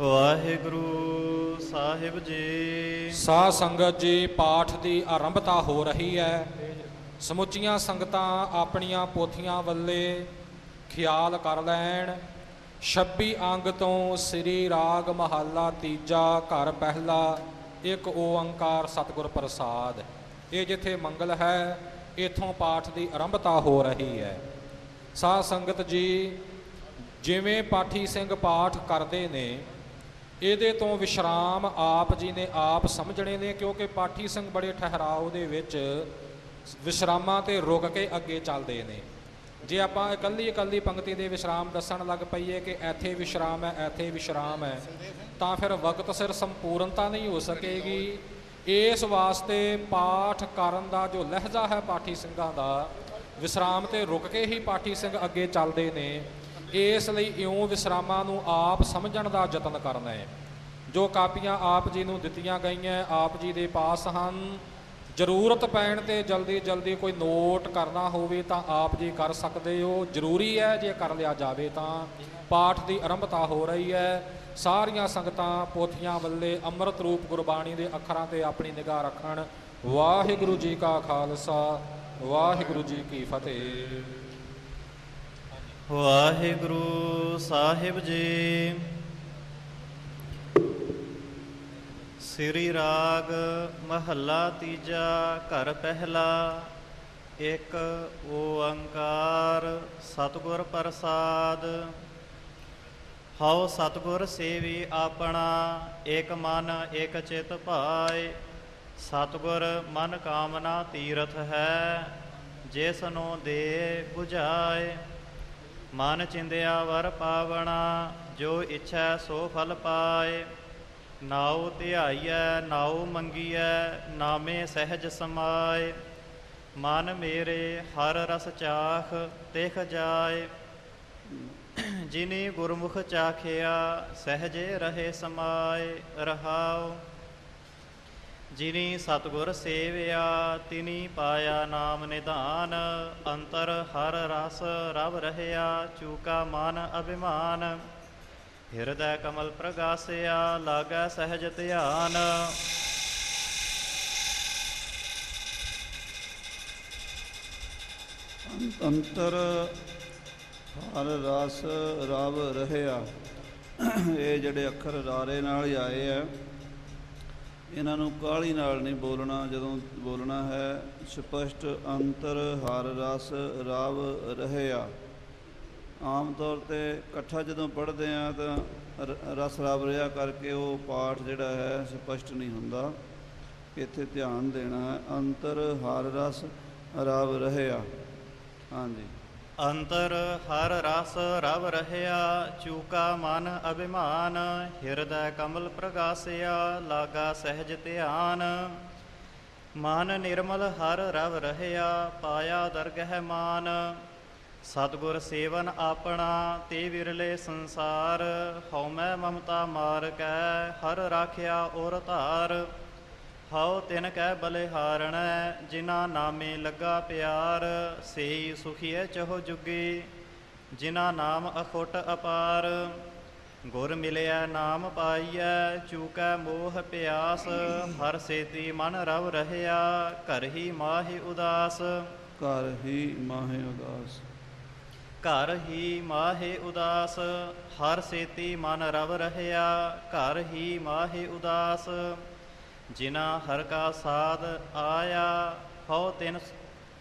ਵਾਹਿਗੁਰੂ ਸਾਹਿਬ ਜੀ। ਸਾਧ ਸੰਗਤ ਜੀ, ਪਾਠ ਦੀ ਆਰੰਭਤਾ ਹੋ ਰਹੀ ਹੈ। ਸਮੁੱਚੀਆਂ ਸੰਗਤਾਂ ਆਪਣੀਆਂ ਪੋਥੀਆਂ ਵੱਲੇ ਖਿਆਲ ਕਰ ਲੈਣ। 26 ਅੰਗ ਤੋਂ ਸ੍ਰੀ ਰਾਗ ਮਹੱਲਾ ਤੀਜਾ ਘਰ ਪਹਿਲਾ, ਇੱਕ ਓੰਕਾਰ ਸਤਿਗੁਰ ਪ੍ਰਸਾਦ। ਇਹ ਜਿੱਥੇ ਮੰਗਲ ਹੈ, ਇਥੋਂ ਪਾਠ ਦੀ ਆਰੰਭਤਾ ਹੋ ਰਹੀ ਹੈ। ਸਾਧ ਸੰਗਤ ਜੀ, ਜਿਵੇਂ ਪਾਠੀ ਸਿੰਘ ਪਾਠ ਕਰਦੇ ਨੇ ਇਹਦੇ ਤੋਂ ਵਿਸ਼ਰਾਮ ਆਪ ਜੀ ਨੇ ਆਪ ਸਮਝਣੇ ਨੇ, ਕਿਉਂਕਿ ਪਾਠੀ ਸਿੰਘ ਬੜੇ ਠਹਿਰਾਓ ਦੇ ਵਿੱਚ ਵਿਸ਼ਰਾਮਾਂ ਤੇ ਰੁਕ ਕੇ ਅੱਗੇ ਚੱਲਦੇ ਨੇ। ਜੇ ਆਪਾਂ ਇਕੱਲੀ ਇਕੱਲੀ ਪੰਕਤੀ ਦੇ ਵਿਸ਼ਰਾਮ ਦੱਸਣ ਲੱਗ ਪਈਏ ਕਿ ਇੱਥੇ ਵਿਸ਼ਰਾਮ ਹੈ ਇੱਥੇ ਵਿਸ਼ਰਾਮ ਹੈ, ਤਾਂ ਫਿਰ ਵਕਤ ਸਿਰ ਸੰਪੂਰਨਤਾ ਨਹੀਂ ਹੋ ਸਕੇਗੀ। ਇਸ ਵਾਸਤੇ ਪਾਠ ਕਰਨ ਦਾ ਜੋ ਲਹਿਜਾ ਹੈ ਪਾਠੀ ਸਿੰਘਾਂ ਦਾ, ਵਿਸ਼ਰਾਮ ਤੇ ਰੁਕ ਕੇ ਹੀ ਪਾਠੀ ਸਿੰਘ ਅੱਗੇ ਚੱਲਦੇ ਨੇ। ਇਸ ਲਈ ਇਉਂ ਵਿਸ਼ਰਾਮਾਂ ਨੂੰ ਆਪ ਸਮਝਣ ਦਾ ਯਤਨ ਕਰਨਾ ਹੈ। ਜੋ ਕਾਪੀਆਂ ਆਪ ਜੀ ਨੂੰ ਦਿੱਤੀਆਂ ਗਈਆਂ, ਆਪ ਜੀ ਦੇ ਪਾਸ ਹਨ। ਜ਼ਰੂਰਤ ਪੈਣ ਤੇ ਜਲਦੀ ਜਲਦੀ ਕੋਈ ਨੋਟ ਕਰਨਾ ਹੋਵੇ ਤਾਂ ਆਪ ਜੀ ਕਰ ਸਕਦੇ ਹੋ। ਜ਼ਰੂਰੀ ਹੈ ਜੇ ਕਰ ਲਿਆ ਜਾਵੇ ਤਾਂ। ਪਾਠ ਦੀ ਆਰੰਭਤਾ ਹੋ ਰਹੀ ਹੈ। ਸਾਰੀਆਂ ਸੰਗਤਾਂ ਪੋਥੀਆਂ ਵੱਲੇ ਅੰਮ੍ਰਿਤ ਰੂਪ ਗੁਰਬਾਣੀ ਦੇ ਅੱਖਰਾਂ ਤੇ ਆਪਣੀ ਨਿਗਾਹ ਰੱਖਣ। ਵਾਹਿਗੁਰੂ ਜੀ ਕਾ ਖਾਲਸਾ, ਵਾਹਿਗੁਰੂ ਜੀ ਕੀ ਫਤਿਹ। ਵਾਹਿਗੁਰੂ ਸਾਹਿਬ ਜੀ। ਸ੍ਰੀ ਰਾਗ ਮਹੱਲਾ ਤੀਜਾ, ਘਰ ਪਹਿਲਾ, ਇੱਕ ਓੰਕਾਰ, ਸਤਿਗੁਰ ਪ੍ਰਸਾਦ। ਹਉ ਸਤਿਗੁਰ ਸੇਵੀ ਆਪਣਾ ਏਕ ਮਨ ਏਕ ਚਿਤ ਭਾਏ। ਸਤਿਗੁਰ ਮਨ ਕਾਮਨਾ ਤੀਰਥ ਹੈ ਜਿਸ ਨੂੰ ਦੇ 부ਝਾਏ ਮਨ ਚਿੰਦਿਆ ਵਰ ਪਾਵਣਾ, ਜੋ ਇੱਛਾ ਸੋ ਫਲ ਪਾਏ। ਨਾਉ ਧਿਆਈਐ, ਨਾਉ ਮੰਗੀਐ, ਨਾਮੇ ਸਹਿਜ ਸਮਾਏ। ਮਨ ਮੇਰੇ, ਹਰ ਰਸ ਚਾਖ ਤਿਖ ਜਾਏ। ਜਿਨੀ ਗੁਰਮੁਖ ਚਾਖਿਆ, ਸਹਜੇ ਰਹੇ ਸਮਾਏ। ਰਹਾਉ ਜਿਨੀ ਸਤਗੁਰ ਸੇਵਿਆ, ਤਿਨੀ ਪਾਇਆ ਨਾਮ ਨਿਧਾਨ, ਅੰਤਰ ਹਰ ਰਸ ਰਵ ਰਹਿਆ, ਚੂਕਾ ਮਨ ਅਭਿਮਾਨ। ਹਿਰਦੈ ਕਮਲ ਪ੍ਰਗਾਸਿਆ, ਲਾਗੈ ਸਹਿਜ ਧਿਆਨ। ਅੰਤਰ ਹਰ ਰਸ ਰਵ ਰਹਿਆ। ਇਹ ਜਿਹੜੇ ਅੱਖਰ ਰਾਰੇ ਨਾਲ ਹੀ ਆਏ ਆ ਇਹਨਾਂ ਨੂੰ ਕਾਹਲੀ ਨਾਲ ਨਹੀਂ ਬੋਲਣਾ, ਜਦੋਂ ਬੋਲਣਾ ਹੈ, ਸਪਸ਼ਟ ਅੰਤਰ ਹਰ ਰਸ ਰਾਵ ਰਹਿਆ। ਆਮ ਤੌਰ ਤੇ ਇਕੱਠਾ ਜਦੋਂ ਪੜ੍ਹਦੇ ਆ ਤਾਂ ਰ- ਰਸ ਰਵ ਰਿਹਾ ਕਰਕੇ ਉਹ ਪਾਠ ਜਿਹੜਾ ਹੈ ਸਪਸ਼ਟ ਨਹੀਂ ਹੁੰਦਾ। ਇੱਥੇ ਧਿਆਨ ਦੇਣਾ ਹੈ, ਅੰਤਰ ਹਰ ਰਸ ਰਵ ਰਹਿਆ। ਹਾਂਜੀ। ਅੰਤਰ ਹਰ ਰਸ ਰਵ ਰਹਿਆ, ਚੂਕਾ ਮਨ ਅਭਿਮਾਨ, ਹਿਰਦੈ ਕਮਲ ਪ੍ਰਗਾਸਿਆ, ਲਾਗਾ ਸਹਿਜ ਧਿਆਨ। ਮਨ ਨਿਰਮਲ ਹਰ ਰਵ ਰਹਿਆ, ਪਾਇਆ ਦਰਗਹਿ ਮਾਨ। ਸਤਿਗੁਰ ਸੇਵਨ ਆਪਣਾ, ਤੇ ਵਿਰਲੇ ਸੰਸਾਰ। ਹਉਮੈ ਮਮਤਾ ਮਾਰ ਕੈ, ਹਰ ਰਾਖਿਆ ਔਰ ਧਾਰ। ਹਉ ਤਿਨ ਕੈ ਬਲਿਹਾਰਣੈ ਜਿਨਾ ਨਾਮੇ ਲੱਗਾ ਪਿਆਰ ਸੇਈ ਸੁਖੀਐ ਚਹੁ ਜੁਗੀ ਜਿਨਾ ਨਾਮ ਅਖੁੱਟ ਅਪਾਰ। ਗੁਰ ਮਿਲਿਆ ਨਾਮ ਪਾਈਐ ਚੂਕੈ ਮੋਹ ਪਿਆਸ ਹਰ ਸੇਤੀ ਮਨ ਰਵ ਰਹਿਆ ਘਰ ਹੀ ਮਾਹਿ ਉਦਾਸ। ਘਰ ਹੀ ਮਾਹੇ ਉਦਾਸ। ਘਰ ਹੀ ਮਾਹੇ ਉਦਾਸ ਹਰ ਸੇਤੀ ਮਨ ਰਵ ਰਹਿਆ ਘਰ ਹੀ ਮਾਹੇ ਉਦਾਸ। ਜਿਨਾ ਹਰ ਕਾ ਸਾਧ ਆਇਆ ਹਉ ਤਿਨ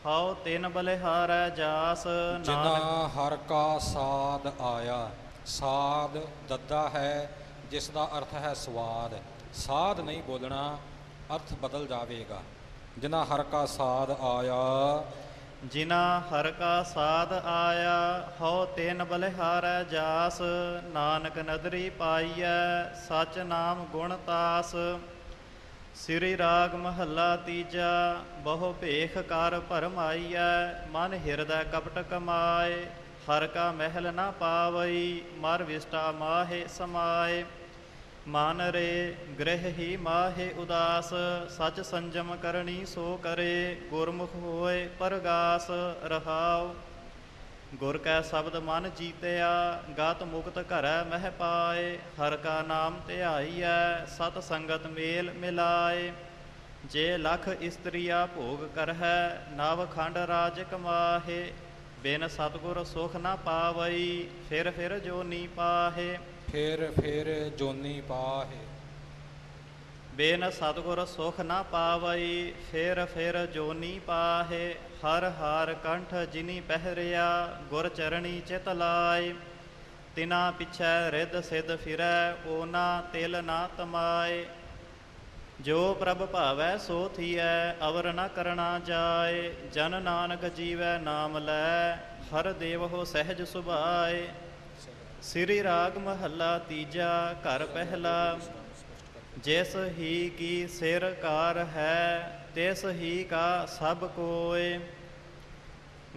ਹਉ ਤਿਨ ਬਲਿਹਾਰੈ ਜਾਸ ਜਿਨਾ ਹਰ ਕਾ ਸਾਧ ਆਇਆ ਸਾਧ ਦੱਦਾ ਹੈ ਜਿਸ ਦਾ ਅਰਥ ਹੈ ਸਵਾਦ। ਸਾਧ ਨਹੀਂ ਬੋਲਣਾ ਅਰਥ ਬਦਲ ਜਾਵੇਗਾ। ਜਿਨਾ ਹਰ ਕਾ ਸਾਧ ਆਇਆ। ਜਿਨਾ ਹਰ ਕਾ ਸਾਧ ਆਇਆ ਹਉ ਤਿਨ ਬਲਿਹਾਰੈ ਜਾਸ ਨਾਨਕ ਨਦਰੀ ਪਾਈਐ ਸਚ ਨਾਮ ਗੁਣ ਤਾਸ। ਸ੍ਰੀ ਰਾਗ ਮਹੱਲਾ ਤੀਜਾ, ਬਹੁ ਭੇਖ ਕਰ ਭਰਮਾਈਐ ਮਨ ਹਿਰਦੈ ਕਪਟ ਕਮਾਏ ਹਰ ਕਾ ਮਹਿਲ ਨਾ ਪਾਵਈ, ਮਰ ਵਿਸਟਾ ਮਾਹੇ ਸਮਾਏ। ਮਾਨ ਰੇ, ਗ੍ਰਹਿ ਹੀ ਮਾਹੇ ਉਦਾਸ, ਸਚ ਸੰਜਮ ਕਰਨੀ ਸੋ ਕਰੇ, ਗੁਰਮੁਖ ਹੋਏ ਪਰਗਾਸ, ਰਹਾਉ ਗੁਰ ਕੈ ਸ਼ਬਦ ਮਨ ਜੀਤਿਆ ਗਤ ਮੁਕਤ ਘਰੈ ਮਹਿ ਪਾਏ ਹਰ ਕਾ ਨਾਮ ਧਿਆਈਐ ਸਤ ਸੰਗਤ ਮੇਲ ਮਿਲਾਏ। ਜੇ ਲਖ ਇਸਤਰੀਆ ਭੋਗ ਕਰਹਿ ਨਵ ਖੰਡ ਰਾਜ ਕਮਾਹੇ। ਬਿਨ ਸਤਗੁਰ ਸੁਖ ਨਾ ਪਾਵਈ ਫਿਰ ਫਿਰ ਜੋਨੀ ਪਾਹੇ। ਫਿਰ ਫਿਰ ਜੋਨੀ ਪਾਹੇ। ਬਿਨ ਸਤਗੁਰ ਸੁਖ ਨਾ ਪਾਵਈ ਫਿਰ ਫਿਰ ਜੋਨੀ ਪਾਹੇ। ਹਰ ਹਾਰ ਕੰਠ ਜਿਨੀ ਪਹਿਰਿਆ, ਗੁਰ ਚਰਣੀ ਚਿਤ ਲਾਏ। ਤਿਨਾ ਪਿਛੈ ਰਿੱਧ ਸਿਧ ਫਿਰੈ, ਓਨਾ ਤਿਲ ਨਾ ਤਮਾਏ ਜੋ ਪ੍ਰਭ ਭਾਵੈ ਸੋ ਥੀਐ, ਅਵਰ ਨ ਕਰਣਾ ਜਾਏ। ਜਨ ਨਾਨਕ ਜੀਵੈ ਨਾਮ ਲੈ, ਹਰ ਦੇਵ ਹੋ ਸਹਿਜ ਸੁਭਾਏ। ਸ੍ਰੀ ਰਾਗ ਮਹੱਲਾ ਤੀਜਾ, ਘਰ ਪਹਿਲਾ। ਜਿਸ ਹੀ ਕੀ ਸਿਰ ਕਾਰ ਹੈ ਤਿਸ ਹੀ ਕਾ ਸਭ ਕੋਏ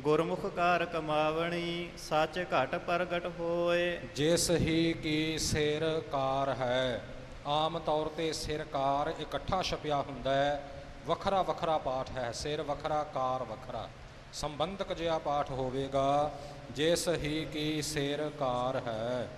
ਗੁਰਮੁਖ ਕਾਰ ਕਮਾਵਣੀ, ਸੱਚ ਘਟ ਪ੍ਰਗਟ ਹੋਏ ਜਿਸ ਹੀ ਕੀ ਸਿਰ ਕਾਰ ਹੈ, ਆਮ ਤੌਰ ਤੇ ਸਿਰ ਕਾਰ ਇਕੱਠਾ ਛਪਿਆ ਹੁੰਦਾ ਹੈ, ਵੱਖਰਾ ਵੱਖਰਾ ਪਾਠ ਹੈ, ਸਿਰ ਵੱਖਰਾ, ਕਾਰ ਵੱਖਰਾ। ਸੰਬੰਧਕ ਜਿਹਾ ਪਾਠ ਹੋਵੇਗਾ, ਜਿਸ ਹੀ ਕੀ ਸਿਰ ਕਾਰ ਹੈ।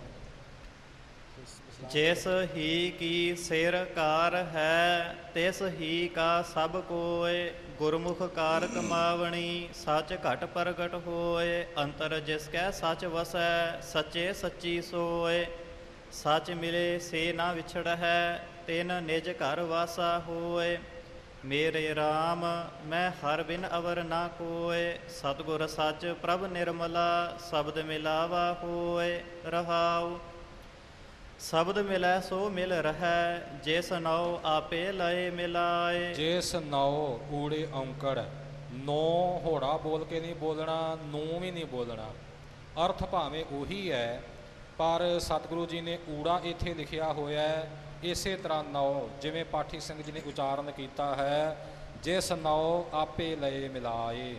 ਜਿਸ ਹੀ ਕੀ ਸਿਰ ਕਾਰ ਹੈ, ਤਿਸ ਹੀ ਕਾ ਸਭ ਕੋਏ ਗੁਰਮੁਖ ਕਾਰ ਕਮਾਵਣੀ, ਸੱਚ ਘਟ ਪ੍ਰਗਟ ਹੋਏ ਅੰਤਰ ਜਿਸ ਕੈ ਸੱਚ ਵਸੈ, ਸੱਚੇ ਸੱਚੀ ਸੋਏ ਸੱਚ ਮਿਲੇ ਸੇ ਨਾ ਵਿਛੜ ਹੈ ਤਿਨ ਨਿਜ ਘਰ ਵਾਸਾ ਹੋਏ ਮੇਰੇ RAM ਮੈਂ ਹਰ ਬਿਨ ਅਵਰ ਨਾ ਕੋਏ ਸਤਿਗੁਰ ਸੱਚ ਪ੍ਰਭ ਨਿਰਮਲਾ, ਸ਼ਬਦ ਮਿਲਾਵਾ ਹੋਏ ਰਹਾਉ। ਸ਼ਬਦ ਮਿਲੈ ਸੋ ਮਿਲ ਰਹੈ, ਜਿਸ ਨਉ ਆਪੇ ਲਏ ਮਿਲਾਏ। ਜਿਸ ਨੌ ਊੜੇ ਔਂਕੜ, ਨੌ ਹੋੜਾ ਬੋਲ ਕੇ ਨਹੀਂ ਬੋਲਣਾ, ਨੂੰ ਵੀ ਨਹੀਂ ਬੋਲਣਾ। ਅਰਥ ਭਾਵੇਂ ਉਹੀ ਹੈ, ਪਰ ਸਤਿਗੁਰੂ ਜੀ ਨੇ ਊੜਾ ਇੱਥੇ ਲਿਖਿਆ ਹੋਇਆ ਹੈ, ਇਸੇ ਤਰ੍ਹਾਂ ਨੌ, ਜਿਵੇਂ ਪਾਠੀ ਸਿੰਘ ਜੀ ਨੇ ਉਚਾਰਨ ਕੀਤਾ ਹੈ, ਜਿਸ ਨੌ ਆਪੇ ਲਏ ਮਿਲਾਏ।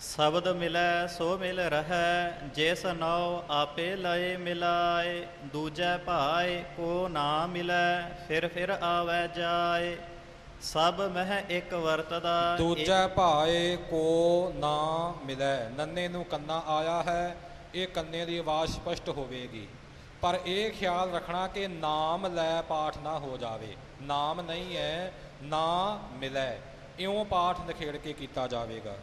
ਸ਼ਬਦ ਮਿਲੈ ਸੋ ਮਿਲ ਰਹੈ ਜਿਸ ਨਉ ਆਪੇ ਲਏ ਮਿਲਾਏ ਦੂਜੈ ਭਾਏ ਕੋ ਨਾ ਮਿਲੈ ਫਿਰ ਫਿਰ ਆਵੈ ਜਾਏ। ਸਭ ਮਹਿ ਇੱਕ ਵਰਤਦਾ ਦੂਜਾ ਭਾਏ ਕੋ ਨਾ ਮਿਲੈ। ਨੰਨੇ ਨੂੰ ਕੰਨਾ ਆਇਆ ਹੈ ਇਹ ਕੰਨੇ ਦੀ ਆਵਾਜ਼ ਸਪਸ਼ਟ ਹੋਵੇਗੀ। ਪਰ ਇਹ ਖਿਆਲ ਰੱਖਣਾ ਕਿ ਨਾਮ ਲੈ ਪਾਠ ਨਾ ਹੋ ਜਾਵੇ। ਨਾਮ ਨਹੀਂ ਹੈ ਨਾ ਮਿਲੈ। ਇਉਂ ਪਾਠ ਨਿਖੇੜ ਕੇ ਕੀਤਾ ਜਾਵੇਗਾ।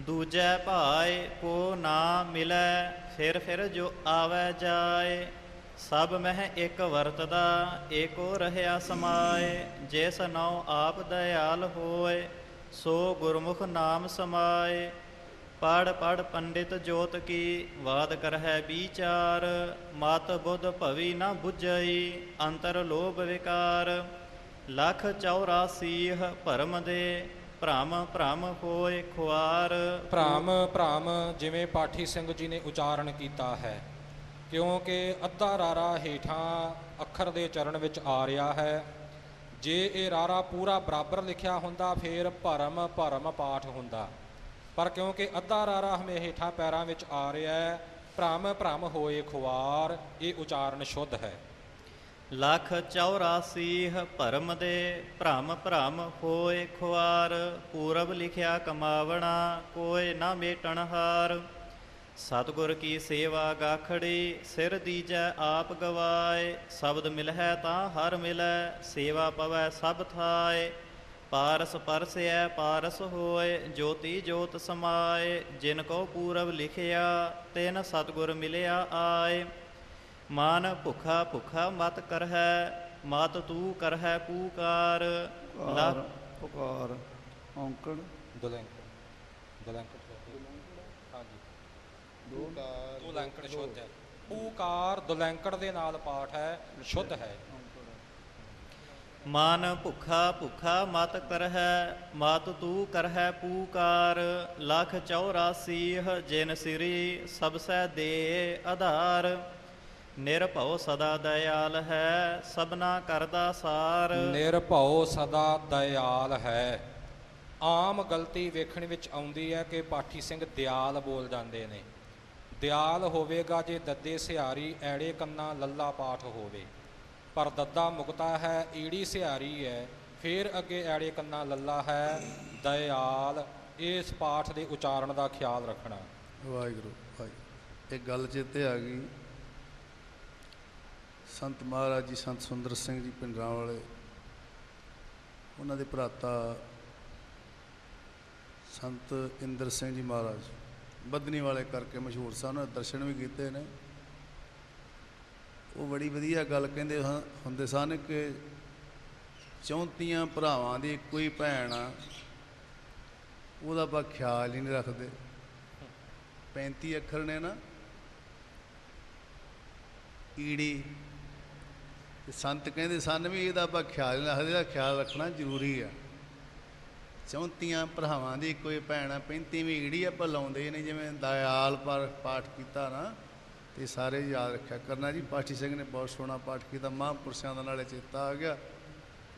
ਦੂਜੈ ਭਾਏ ਕੋ ਨਾ ਮਿਲੈ, ਫਿਰ ਫਿਰ ਜੋ ਆਵੈ ਜਾਏ, ਸਭ ਮਹਿ ਇਕ ਵਰਤਦਾ, ਏਕੋ ਰਹਿਆ ਸਮਾਏ, ਜਿਸ ਨਉ ਆਪ ਦਇਆਲ ਹੋਏ, ਸੋ ਗੁਰਮੁਖ ਨਾਮ ਸਮਾਏ। ਪੜ ਪੜ ਪੰਡਿਤ ਜੋਤ ਕੀ, ਵਾਦ ਕਰਹਿ ਵਿਚਾਰ, ਮਤ ਬੁੱਧ ਭਵੀ ਨਾ 부ਝਈ ਅੰਤਰ ਲੋਭ ਵਿਕਾਰ। ਲਖ 84 ਭਰਮ ਦੇ ਭ੍ਰਮ ਭ੍ਰਮ ਹੋਏ ਖੁਆਰ। ਭ੍ਰਮ ਭ੍ਰਮ, ਜਿਵੇਂ ਪਾਠੀ ਸਿੰਘ ਜੀ ਨੇ ਉਚਾਰਨ ਕੀਤਾ ਹੈ, ਕਿਉਂਕਿ ਅੱਧਾ ਰਾਰਾ ਹੇਠਾਂ ਅੱਖਰ ਦੇ ਚਰਨ ਵਿੱਚ ਆ ਰਿਹਾ ਹੈ। ਜੇ ਇਹ ਰਾਰਾ ਪੂਰਾ ਬਰਾਬਰ ਲਿਖਿਆ ਹੁੰਦਾ, ਫੇਰ ਭਰਮ ਭਰਮ ਪਾਠ ਹੁੰਦਾ। ਪਰ ਕਿਉਂਕਿ ਅੱਧਾ ਰਾਰਾ ਹਮੇ ਹੇਠਾਂ ਪੈਰਾਂ ਵਿੱਚ ਆ ਰਿਹਾ ਹੈ, ਭ੍ਰਮ ਭ੍ਰਮ ਹੋਏ ਖੁਆਰ, ਇਹ ਉਚਾਰਨ ਸ਼ੁੱਧ ਹੈ। ਲਖ 84 ਭਰਮ ਦੇ ਭ੍ਰਮ ਭ੍ਰਮ ਹੋਏ ਖੁਆਰ, ਪੂਰਬ ਲਿਖਿਆ ਕਮਾਵਣਾ ਕੋਏ ਨਾ ਮੇਟਣ ਹਾਰ। ਸਤਿਗੁਰ ਕੀ ਸੇਵਾ ਗਾਖੜੀ, ਸਿਰ ਦੀਜੈ ਆਪ ਗਵਾਏ। ਸ਼ਬਦ ਮਿਲਹਿ ਤਾਂ ਹਰ ਮਿਲੈ ਸੇਵਾ ਪਵੈ ਸਭ ਥਾਏ। ਪਾਰਸ ਪਰਸੈ ਪਾਰਸ ਹੋਏ, ਜੋਤੀ ਜੋਤ ਸਮਾਏ। ਜਿਨ ਕੋ ਪੂਰਬ ਲਿਖਿਆ, ਤਿਨ ਸਤਿਗੁਰ ਮਿਲਿਆ ਆਏ। ਮਨ ਭੁਖਾ ਭੁਖਾ ਮਤ ਕਰਹਿ ਮਤ ਤੂ ਕਰਹਿ ਪੂਕਾਰ ਕਾਰ ਲਖ ਪੁਕਾਰ ਔਂਕੜ। ਦੁਲੰਕ ਦੁਲੰਕ ਹਾਂਜੀ। ਦੋ ਲੰਕੜ ਸ਼ੁੱਧ ਹੈ ਪੂਕਾਰ ਦੁਲੰਕੜ ਦੇ ਨਾਲ ਪਾਠ ਹੈ ਸ਼ੁੱਧ ਹੈ। ਮਨ ਭੁਖਾ ਭੁਖਾ ਮਤ ਕਰਹਿ ਮਤ ਤੂ ਕਰਹਿ ਪੂਕਾਰ ਲਖ 84 ਜਿਨ ਸਿਰੀ ਸਬਸੈ ਦੇ ਆਧਾਰ। ਨਿਰਭਉ ਸਦਾ ਦਇਆਲ ਹੈ ਸਭਨਾ ਕਰਦਾ ਸਾਰ। ਨਿਰਭਉ ਸਦਾ ਦਇਆਲ ਹੈ। ਆਮ ਗਲਤੀ ਵੇਖਣ ਵਿੱਚ ਆਉਂਦੀ ਹੈ ਕਿ ਪਾਠੀ ਸਿੰਘ ਦਿਆਲ ਬੋਲ ਜਾਂਦੇ ਨੇ। ਦਿਆਲ ਹੋਵੇਗਾ ਜੇ ਦੱਦੇ ਸਿਹਾਰੀ ਐੜੇ ਕੰਨਾ ਲੱਲਾ ਪਾਠ ਹੋਵੇ। ਪਰ ਦੱਦਾ ਮੁਕਤਾ ਹੈ ਈੜੀ ਸਿਹਾਰੀ ਹੈ ਫਿਰ ਅੱਗੇ ਐੜੇ ਕੰਨਾ ਲੱਲਾ ਹੈ। ਦਇਆਲ ਇਸ ਪਾਠ ਦੇ ਉਚਾਰਨ ਦਾ ਖਿਆਲ ਰੱਖਣਾ। ਵਾਹਿਗੁਰੂ ਵਾਹਿਗੁਰੂ। ਇੱਕ ਗੱਲ ਚੇਤੇ ਆ ਗਈ। ਸੰਤ ਮਹਾਰਾਜ ਜੀ, ਸੰਤ ਸੁੰਦਰ ਸਿੰਘ ਜੀ ਪਿੰਡਰਾਂ ਵਾਲੇ, ਉਹਨਾਂ ਦੇ ਭਰਾਤਾ ਸੰਤ ਇੰਦਰ ਸਿੰਘ ਜੀ ਮਹਾਰਾਜ ਬਦਨੀ ਵਾਲੇ ਕਰਕੇ ਮਸ਼ਹੂਰ ਸਨ, ਉਹਨਾਂ ਦਰਸ਼ਨ ਵੀ ਕੀਤੇ ਨੇ। ਉਹ ਬੜੀ ਵਧੀਆ ਗੱਲ ਕਹਿੰਦੇ ਹਨ- ਹੁੰਦੇ ਸਨ ਕਿ ਚੌਂਤੀਆਂ ਭਰਾਵਾਂ ਦੀ ਇੱਕੋ ਹੀ ਭੈਣ ਆ, ਉਹਦਾ ਆਪਾਂ ਖਿਆਲ ਹੀ ਨਹੀਂ ਰੱਖਦੇ। 35 ਅੱਖਰ ਨੇ ਨਾ, ਈੜੀ ਤੇ ਸੰਤ ਕਹਿੰਦੇ ਸਨ ਵੀ ਇਹਦਾ ਆਪਾਂ ਖਿਆਲ ਨਹੀਂ ਰੱਖਦੇ ਇਹਦਾ ਖਿਆਲ ਰੱਖਣਾ ਜ਼ਰੂਰੀ ਆ। ਚੌਂਤੀਆਂ ਭਰਾਵਾਂ ਦੀ ਕੋਈ ਭੈਣ ਆ 35ਵੀਂ ਈੜੀ ਆਪਾਂ ਲਾਉਂਦੇ ਨੇ, ਜਿਵੇਂ ਦਇਆਲ ਪਰ ਪਾਠ ਕੀਤਾ ਨਾ, ਤੇ ਸਾਰੇ ਯਾਦ ਰੱਖਿਆ ਕਰਨਾ ਜੀ। ਪਾਠੀ ਸਿੰਘ ਨੇ ਬਹੁਤ ਸੋਹਣਾ ਪਾਠ ਕੀਤਾ, ਮਹਾਂਪੁਰਸ਼ਾਂ ਦਾ ਨਾਲੇ ਚੇਤਾ ਆ ਗਿਆ।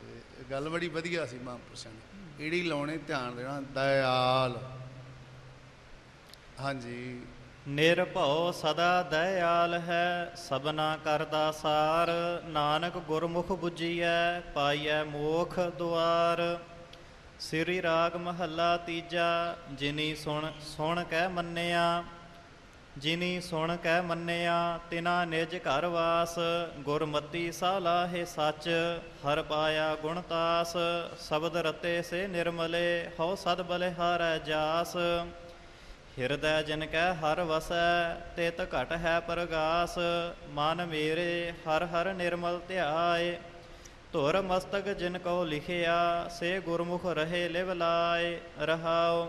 ਤੇ ਗੱਲ ਬੜੀ ਵਧੀਆ ਸੀ ਮਹਾਂਪੁਰਸ਼ਾਂ ਦੀ। ਈੜੀ ਲਾਉਣੇ ਧਿਆਨ ਦੇਣਾ, ਦਇਆਲ। ਹਾਂਜੀ। ਨਿਰਭਉ ਸਦਾ ਦਇਆਲ ਹੈ, ਸਭਨਾ ਕਰਦਾ ਸਾਰ, ਨਾਨਕ ਗੁਰਮੁਖ 부ਜੀਐ ਪਾਈਐ ਮੋਖ ਦੁਆਰ। ਸ੍ਰੀ ਰਾਗ ਮਹੱਲਾ ਤੀਜਾ, ਜਿਨੀ ਸੁਣ ਸੁਣ ਕਹਿ ਮੰਨਿਆ, ਜਿਨੀ ਸੁਣ ਕਹਿ ਮੰਨਿਆ, ਤਿਨਾ ਨਿਜ ਘਰ ਵਾਸ, ਗੁਰਮਤੀ ਸਾਲਾਹੇ ਸੱਚ, ਹਰ ਪਾਇਆ ਗੁਣਤਾਸ ਸ਼ਬਦ ਰਤੇ ਸੇ ਨਿਰਮਲੇ, ਹਉ ਸਦ ਬਲਿਹਾਰੈ ਜਾਸ। ਹਿਰਦੈ ਜਿਨ ਕੈ ਹਰ ਵਸੈ, ਤਿਤ ਘਟ ਹੈ ਪ੍ਰਗਾਸ। ਮਨ ਮੇਰੇ ਹਰ ਹਰ ਨਿਰਮਲ ਧਿਆਏ। ਧੁਰ ਮਸਤਕ ਜਿਨ ਕੋ ਲਿਖਿਆ, ਸੇ ਗੁਰਮੁਖ ਰਹੇ ਲਿਵ ਲਾਏ। ਰਹਾਉ,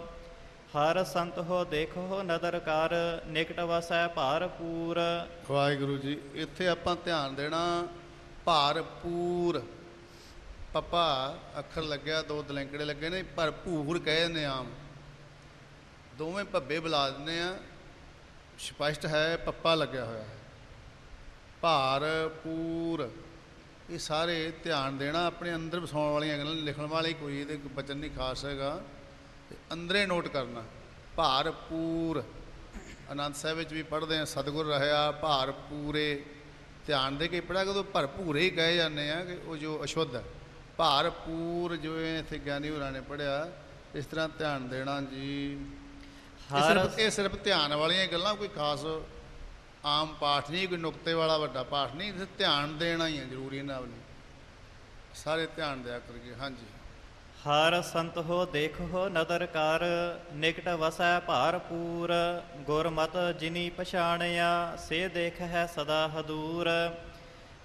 ਹਰ ਸੰਤ ਹੋ ਦੇਖੋ ਨਦਰ ਕਰ, ਨਿਕਟ ਵਸੈ ਭਾਰਪੂਰ ਵਾਹਿਗੁਰੂ ਜੀ, ਇੱਥੇ ਆਪਾਂ ਧਿਆਨ ਦੇਣਾ ਭਰਪੂਰ ਪਪਾ, ਅੱਖਰ ਲੱਗਿਆ, ਦੋ ਦਲੈਂਕੜੇ ਲੱਗੇ ਨੇ ਭਰਪੂਰ ਕਹੇ ਨੇ ਆਮ। ਦੋਵੇਂ ਭੱਬੇ ਬੁਲਾ ਦਿੰਦੇ ਆ। ਸਪਸ਼ਟ ਹੈ, ਪੱਪਾ ਲੱਗਿਆ ਹੋਇਆ ਹੈ। ਭਰਪੂਰ ਇਹ ਸਾਰੇ ਧਿਆਨ ਦੇਣਾ ਆਪਣੇ ਅੰਦਰ ਵਸਾਉਣ ਵਾਲੀਆਂ ਗੱਲਾਂ, ਲਿਖਣ ਵਾਲੀ ਕੋਈ ਇਹਦੇ ਕੋਈ ਬਚਨ ਨਹੀਂ ਖਾਸ ਹੈਗਾ। ਤੇ ਅੰਦਰੇ ਨੋਟ ਕਰਨਾ, ਭਾਰ, ਪੂਰ। ਆਨੰਦ ਸਾਹਿਬ ਵਿੱਚ ਵੀ ਪੜ੍ਹਦੇ ਆ, ਸਤਿਗੁਰ ਰਿਹਾ ਭਾਰ, ਪੂਰੇ। ਧਿਆਨ ਦੇ ਕੇ ਪੜਿਆ ਕਦੋਂ ਭਰਪੂਰੇ ਹੀ ਕਹੇ ਜਾਂਦੇ ਆ ਕਿ ਉਹ ਜੋ ਅਸ਼ੁੱਧ ਹੈ। ਭਰਪੂਰ ਜਿਵੇਂ ਇੱਥੇ ਗਿਆਨੀ ਹੋਰਾਂ ਨੇ ਪੜਿਆ ਇਸ ਤਰ੍ਹਾਂ ਧਿਆਨ ਦੇਣਾ ਜੀ। ਹਰ ਇਹ ਸਿਰਫ ਧਿਆਨ ਵਾਲੀਆਂ ਗੱਲਾਂ ਕੋਈ ਖਾਸ ਆਮ ਪਾਠ ਨਹੀਂ ਕੋਈ ਨੁਕਤੇ ਵਾਲਾ ਵੱਡਾ ਪਾਠ ਨਹੀਂ ਇਹ ਧਿਆਨ ਦੇਣਾ ਹੀ ਹੈ ਜ਼ਰੂਰੀ ਇਹਨਾਂ ਵੱਲ ਸਾਰੇ ਧਿਆਨ ਦਿਆ ਕਰਕੇ ਹਾਂਜੀ। ਹਰ ਸੰਤ ਹੋ ਦੇਖੋ ਨਦਰ ਕਰ ਨਿਕਟ ਵਸੈ ਭਾਰਪੂਰ ਗੁਰਮਤ ਜਿਨੀ ਪਛਾਣਿਆ ਸੇ ਦੇਖ ਹੈ ਸਦਾ ਹਦੂਰ।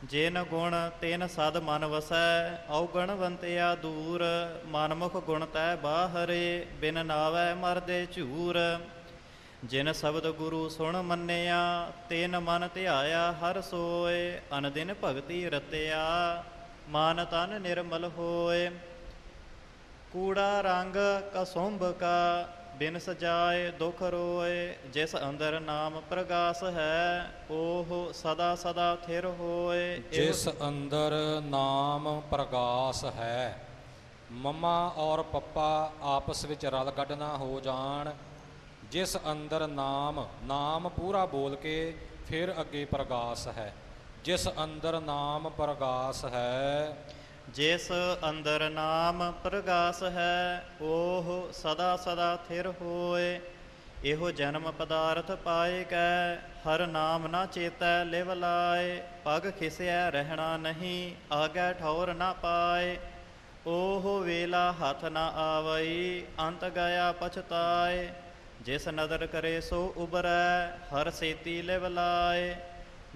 ਜਿਨ ਗੁਣ ਤਿਨ ਸਦ ਮਨ ਵਸੈ, ਔਗਣ ਵੰਤਿਆ ਦੂਰ, ਮਨਮੁਖ ਗੁਣ ਤੈ ਬਾਹਰੇ, ਬਿਨ ਨਾਵੈ ਮਰਦੇ ਝੂਰ। ਜਿਨ ਸ਼ਬਦ ਗੁਰੂ ਸੁਣ ਮੰਨਿਆ, ਤਿਨ ਮਨ ਧਿਆਇਆ ਹਰ ਸੋਏ, ਅਨਦਿਨ ਭਗਤੀ ਰਤਿਆ, ਮਾਨ ਤਨ ਨਿਰਮਲ ਹੋਏ। ਕੂੜਾ ਰੰਗ ਕਸੁੰਭ ਕਾ ਬਿਨ ਸਜਾਏ ਦੁਖ ਰੋਏ, ਜਿਸ ਅੰਦਰ ਨਾਮ ਪ੍ਰਗਾਸ ਹੈ, ਉਹ ਸਦਾ ਸਦਾ ਥਿਰ ਹੋਏ। ਜਿਸ ਅੰਦਰ ਨਾਮ ਪ੍ਰਗਾਸ ਹੈ, ਮਮਾ ਔਰ ਪੱਪਾ ਆਪਸ ਵਿੱਚ ਰਲ ਗੱਡ ਨਾ ਹੋ ਜਾਣ। ਜਿਸ ਅੰਦਰ ਨਾਮ ਨਾਮ ਪੂਰਾ ਬੋਲ ਕੇ ਫਿਰ ਅੱਗੇ ਪ੍ਰਗਾਸ ਹੈ। ਜਿਸ ਅੰਦਰ ਨਾਮ ਪ੍ਰਗਾਸ ਹੈ ਜਿਸ ਅੰਦਰ ਨਾਮ ਪ੍ਰਗਾਸ ਹੈ ਉਹ ਸਦਾ ਸਦਾ ਥਿਰ ਹੋਏ। ਇਹੋ ਜਨਮ ਪਦਾਰਥ ਪਾਏ ਕੈ, ਹਰ ਨਾਮ ਨਾ ਚੇਤੈ ਲਿਵ ਲਾਏ। ਪਗ ਖਿਸਿਆ ਰਹਿਣਾ ਨਹੀਂ, ਆਗੈ ਠੌਰ ਨਾ ਪਾਏ। ਉਹ ਵੇਲਾ ਹੱਥ ਨਾ ਆਵਈ, ਅੰਤ ਗਿਆ ਪਛਤਾਏ। ਜਿਸ ਨਦਰ ਕਰੇ ਸੋ ਉਬਰੈ, ਹਰ ਸੇਤੀ ਲਿਵ ਲਾਏ।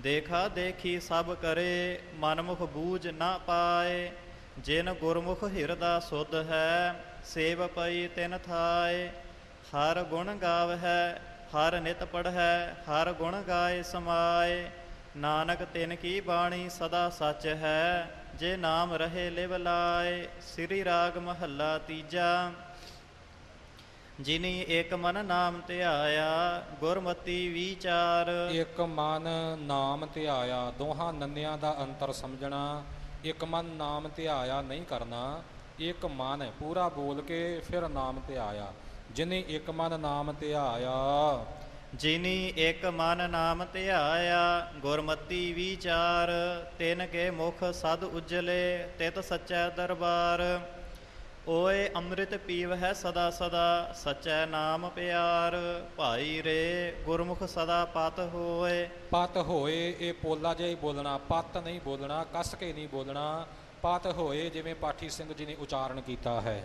ਦੇਖਾ ਦੇਖੀ ਸਭ ਕਰੇ, ਮਨਮੁਖ ਬੂਝ ਨਾ ਪਾਏ, ਜਿਨ ਗੁਰਮੁਖ ਹਿਰਦਾ ਸੁਧ ਹੈ, ਸੇਵ ਪਈ ਤਿਨ ਥਾਏ। ਹਰ ਗੁਣ ਗਾਵ ਹੈ ਹਰ ਨਿਤ ਪੜ੍ਹੈ ਹਰ ਗੁਣ ਗਾਏ ਸਮਾਏ। ਨਾਨਕ ਤਿਨ ਕੀ ਬਾਣੀ ਸਦਾ ਸੱਚ ਹੈ, ਜੇ ਨਾਮ ਰਹੇ ਲਿਵ ਲਾਏ। ਸ੍ਰੀ ਰਾਗ ਮਹੱਲਾ ਤੀਜਾ। ਜਿਨੀ ਇੱਕ ਮਨ ਨਾਮ ਧਿਆਇਆ ਗੁਰਮਤੀ ਵਿਚਾਰ। ਇੱਕ ਮਨ ਨਾਮ ਧਿਆਇਆ ਦੋਹਾਂ ਨੰਨਿਆਂ ਦਾ ਅੰਤਰ ਸਮਝਣਾ। ਇੱਕ ਮਨ ਨਾਮ ਧਿਆਇਆ ਨਹੀਂ ਕਰਨਾ ਇੱਕ ਮਨ ਪੂਰਾ ਬੋਲ ਕੇ ਫਿਰ ਨਾਮ ਧਿਆਇਆ। ਜਿਨੇ ਇੱਕ ਮਨ ਨਾਮ ਧਿਆਇਆ। ਜਿਨੀ ਇੱਕ ਮਨ ਨਾਮ ਧਿਆਇਆ ਗੁਰਮਤੀ ਵਿਚਾਰ। ਤਿਨ ਕੇ ਮੁਖ ਸਦ ਉਜਲੇ ਤਿਤ ਸੱਚੈ ਦਰਬਾਰ। ਓਏ ਅੰਮ੍ਰਿਤ ਪੀਵ ਹੈ ਸਦਾ ਸਦਾ ਸਚੈ ਨਾਮ ਪਿਆਰ। ਭਾਈ ਰੇ ਗੁਰਮੁਖ ਸਦਾ ਪਤ ਹੋਏ। ਪਤ ਹੋਏ ਇਹ ਪੋਲਾ ਜਿਹਾ ਹੀ ਬੋਲਣਾ ਪਤ ਨਹੀਂ ਬੋਲਣਾ ਕੱਸ ਕੇ ਨਹੀਂ ਬੋਲਣਾ। ਪਤ ਹੋਏ ਜਿਵੇਂ ਪਾਠੀ ਸਿੰਘ ਜੀ ਨੇ ਉਚਾਰਨ ਕੀਤਾ ਹੈ।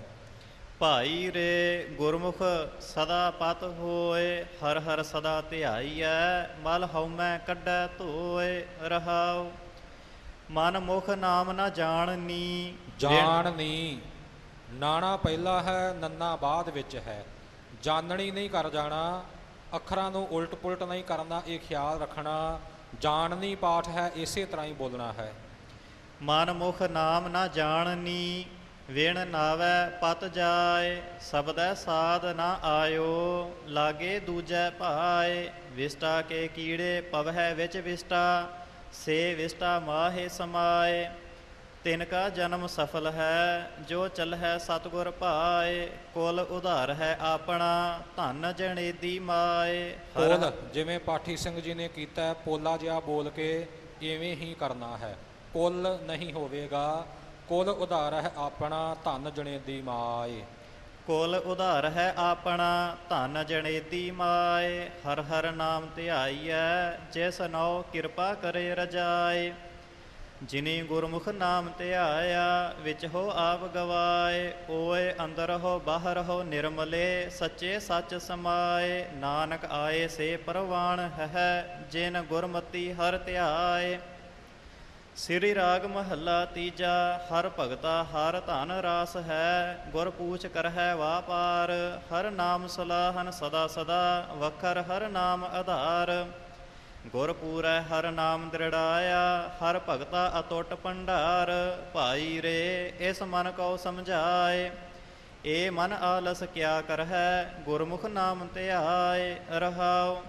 ਭਾਈ ਰੇ ਗੁਰਮੁਖ ਸਦਾ ਪਤ ਹੋਏ। ਹਰ ਹਰ ਸਦਾ ਧਿਆਈਐ ਮਲ ਹਉਮੈ ਕੱਢੈ ਧੋਏ ਰਹਾਉ। ਮਨ ਮੁਖ ਨਾਮ ਨਾ ਜਾਣਨੀ ਜਾਣਨੀ। ਨਾਣਾ ਪਹਿਲਾ ਹੈ, ਨੰਨਾ ਬਾਅਦ ਵਿੱਚ ਹੈ। ਜਾਣਨੀ ਨਹੀਂ ਕਰ ਜਾਣਾ, ਅੱਖਰਾਂ ਨੂੰ ਉਲਟ ਪੁਲਟ ਨਹੀਂ ਕਰਨਾ, ਇਹ ਖਿਆਲ ਰੱਖਣਾ, ਜਾਣਨੀ ਪਾਠ ਹੈ, ਇਸੇ ਤਰ੍ਹਾਂ ਹੀ ਬੋਲਣਾ ਹੈ। ਮਨ ਮੁਖ ਨਾਮ ਨਾ ਜਾਣਨੀ, ਵਿਣ ਨਾਵੈ ਪਤ ਜਾਏ, ਸਬਦੈ ਸਾਧ ਨਾ ਆਇਓ, ਲਾਗੇ ਦੂਜੈ ਭਾਏ, ਵਿਸਟਾ ਕੇ ਕੀੜੇ ਪਵਹਿ ਵਿੱਚ ਵਿਸਟਾ, ਸੇ ਵਿਸਟਾ ਮਾਹੇ ਸਮਾਏ। ਤਿਨ ਕਾ ਜਨਮ ਸਫਲ ਹੈ ਜੋ ਚਲ ਹੈ ਸਤਗੁਰ ਭਾਏ ਕੁਲ ਉਧਾਰ ਹੈ ਆਪਣਾ ਧਨ ਜਣੇਦੀ ਮਾਏ। ਹਰ- ਪੋਲ ਜਿਵੇਂ ਪਾਠੀ ਸਿੰਘ ਜੀ ਨੇ ਕੀਤਾ ਹੈ, ਪੋਲਾ ਜਿਹਾ ਬੋਲ ਕੇ ਇਵੇਂ ਹੀ ਕਰਨਾ ਹੈ। ਕੁੱਲ ਨਹੀਂ ਹੋਵੇਗਾ ਕੁੱਲ ਉਧਾਰ ਹੈ ਆਪਣਾ ਧਨ ਜਣੇ ਦੀ ਮਾਏ। ਕੁਲ ਉਧਾਰ ਹੈ ਆਪਣਾ ਧਨ ਜਣੇਦੀ ਮਾਏ। ਹਰ ਹਰ ਨਾਮ ਧਿਆਈਐ ਜਿਸ ਨਉ ਕਿਰਪਾ ਕਰੇ ਰਜਾਏ। ਜਿਨੀ ਗੁਰਮੁਖ ਨਾਮ ਧਿਆਇਆ ਵਿੱਚ ਹੋ ਆਪ ਗਵਾਏ, ਓਏ ਅੰਦਰ ਹੋ ਬਾਹਰ ਹੋ ਨਿਰਮਲੇ, ਸੱਚੇ ਸੱਚ ਸਮਾਏ, ਨਾਨਕ ਆਏ ਸੇ ਪਰਵਾਣ ਹੈ, ਜਿਨ ਗੁਰਮਤੀ ਹਰ ਧਿਆਏ। ਸ੍ਰੀ ਰਾਗ ਮਹੱਲਾ ਤੀਜਾ, ਹਰ ਭਗਤਾ ਹਰ ਧਨ ਰਾਸ ਹੈ ਗੁਰ ਪੂਛ ਕਰਹਿ ਵਾਪਾਰ, ਹਰ ਨਾਮ ਸਲਾਹਨ ਸਦਾ ਸਦਾ, ਵਖਰ ਹਰ ਨਾਮ ਆਧਾਰ। ਗੁਰ ਪੂਰੈ ਹਰ ਨਾਮ ਦ੍ਰਿੜਾਇਆ, ਹਰ ਭਗਤਾ ਅਤੁੱਟ ਭੰਡਾਰ, ਭਾਈ ਰੇ, ਇਸ ਮਨ ਕੋ ਸਮਝਾਏ। ਏ ਮਨ ਆਲਸ ਕਿਆ ਕਰਹਿ, ਗੁਰਮੁਖ ਨਾਮ ਧਿਆਏ, ਰਹਾਉ।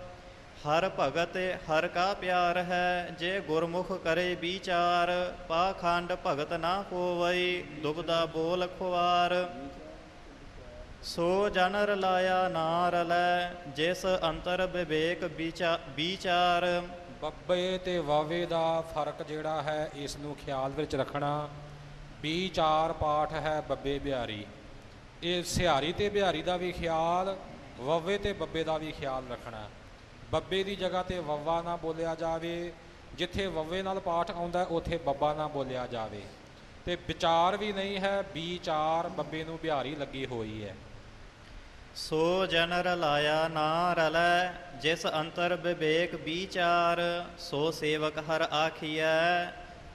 ਹਰ ਭਗਤ ਹਰ ਕਾ ਪਿਆਰ ਹੈ, ਜੇ ਗੁਰਮੁਖ ਕਰੇ ਵਿਚਾਰ, ਪਾਖੰਡ ਭਗਤ ਨਾ ਹੋਵਈ, ਦੁਬਦਾ ਬੋਲ ਖੁਆਰ। ਸੋ ਜਨ ਰਲਾਇਆ ਨਾ ਰਲੈ ਜਿਸ ਅੰਤਰ ਵਿਵੇਕ ਵਿਚਾਰ। ਬੱਬੇ ਤੇ ਵਾਵੇ ਦਾ ਫ਼ਰਕ ਜਿਹੜਾ ਹੈ, ਇਸ ਨੂੰ ਖਿਆਲ ਵਿੱਚ ਰੱਖਣਾ। ਬੀ ਚਾਰ ਪਾਠ ਹੈ ਬੱਬੇ ਬਿਹਾਰੀ। ਇਹ ਸਿਹਾਰੀ ਤੇ ਬਿਹਾਰੀ ਦਾ ਵੀ ਖਿਆਲ, ਵਵੇ ਤੇ ਬੱਬੇ ਦਾ ਵੀ ਖਿਆਲ ਰੱਖਣਾ। ਬੱਬੇ ਦੀ ਜਗ੍ਹਾ ਤੇ ਵੱਵਾ ਨਾ ਬੋਲਿਆ ਜਾਵੇ, ਜਿੱਥੇ ਵਵੇ ਨਾਲ ਪਾਠ ਆਉਂਦਾ, ਉੱਥੇ ਬੱਬਾ ਨਾ ਬੋਲਿਆ ਜਾਵੇ। ਤੇ ਵਿਚਾਰ ਵੀ ਨਹੀਂ ਹੈ ਬੀ ਚਾਰ ਬੱਬੇ ਨੂੰ ਬਿਹਾਰੀ ਲੱਗੀ ਹੋਈ ਹੈ। ਸੋ ਜਨ ਰਲਾਇਆ ਨਾ ਰਲੈ ਜਿਸ ਅੰਤਰ ਵਿਵੇਕ ਵਿਚਾਰ ਸੋ ਸੇਵਕ ਹਰ ਆਖੀਐ